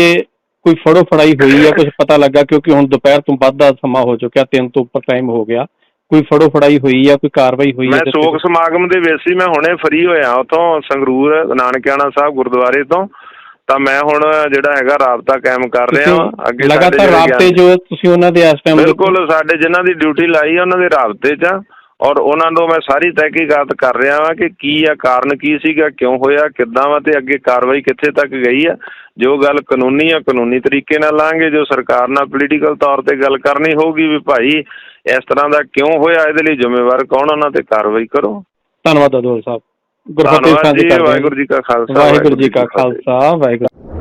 ਕੋਈ ਫੜੋ ਫੜਾਈ ਹੋਈ ਆ ਕੁਝ ਪਤਾ ਲੱਗਾ ਕਿਉਂਕਿ ਹੁਣ ਦੁਪਹਿਰ ਤੋਂ ਵੱਧ ਦਾ ਸਮਾਂ ਹੋ ਚੁੱਕਿਆ ਤਿੰਨ ਤੋਂ ਉੱਪਰ ਟਾਈਮ ਹੋ ਗਿਆ। ਕੋਈ ਫੜੋ ਫੜਾਈ ਹੋਈ ਆ ਕੋਈ ਕਾਰਵਾਈ ਹੋਈ ਮੈਂ ਇਹਦੇ ਉੱਤੇ? ਸੋਗ ਸਮਾਗਮ ਦੇ ਵਿੱਚ ਸੀ ਮੈਂ ਹੁਣੇ ਫਰੀ ਹੋਇਆ ਉਥੋਂ ਸੰਗਰੂਰ ਨਾਨਕਿਆਣਾ ਸਾਹਿਬ ਗੁਰਦੁਆਰੇ ਤੋਂ। ਤਾਂ ਮੈਂ ਹੁਣ ਜਿਹੜਾ ਹੈਗਾ ਰਾਬਤਾ ਕਾਇਮ ਕਰ ਰਿਹਾ ਅੱਗੇ ਲਗਾਤਾਰ ਰਾਬਤੇ ਜੋ ਤੁਸੀਂ ਉਹਨਾਂ ਦੇ ਇਸ ਟਾਈਮ ਬਿਲਕੁਲ ਸਾਡੇ ਜਿਨ੍ਹਾਂ ਦੀ ਡਿਊਟੀ ਲਾਈ ਆ ਉਹਨਾਂ ਦੇ ਰਾਬਤੇ 'ਚ ਆ। ਔਰ ਉਹਨਾਂ ਨੂੰ ਮੈਂ ਸਾਰੀ ਤਹਿਕੀਕਾਤ ਕਰ ਰਿਹਾ ਹਾਂ ਕਿ ਕੀ ਆ ਕਾਰਨ ਕੀ ਸੀਗਾ ਕਿਉਂ ਹੋਇਆ ਕਿੱਦਾਂ ਵਾ ਤੇ ਅੱਗੇ ਕਾਰਵਾਈ ਕਿੱਥੇ ਤੱਕ ਗਈ ਆ। ਜੋ ਗੱਲ ਕਾਨੂੰਨੀ ਆ ਕਾਨੂੰਨੀ ਤਰੀਕੇ ਨਾਲ ਲਾਂਗੇ ਜੋ ਸਰਕਾਰ ਨਾਲ ਪੋਲੀਟੀਕਲ ਤੌਰ ਤੇ ਗੱਲ ਕਰਨੀ ਹੋਊਗੀ ਵੀ ਭਾਈ ਇਸ ਤਰ੍ਹਾਂ ਦਾ ਕਿਉਂ ਹੋਇਆ ਇਹਦੇ ਲਈ ਜ਼ਿੰਮੇਵਾਰ ਕੌਣ ਉਹਨਾਂ ਤੇ ਕਾਰਵਾਈ ਕਰੋ। ਧੰਨਵਾਦ ਅਦੋਲ ਸਾਹਿਬ। ਗੁਰਫਤਿਹ ਧੰਨਵਾਦ ਸਾਂਝੀ ਜੀ। ਵਾਹਿਗੁਰੂ ਜੀ ਕਾ ਖਾਲਸਾ ਵਾਹਿਗੁਰੂ ਜੀ ਕਾ ਖਾਲਸਾ ਵਾਹਿਗੁਰੂ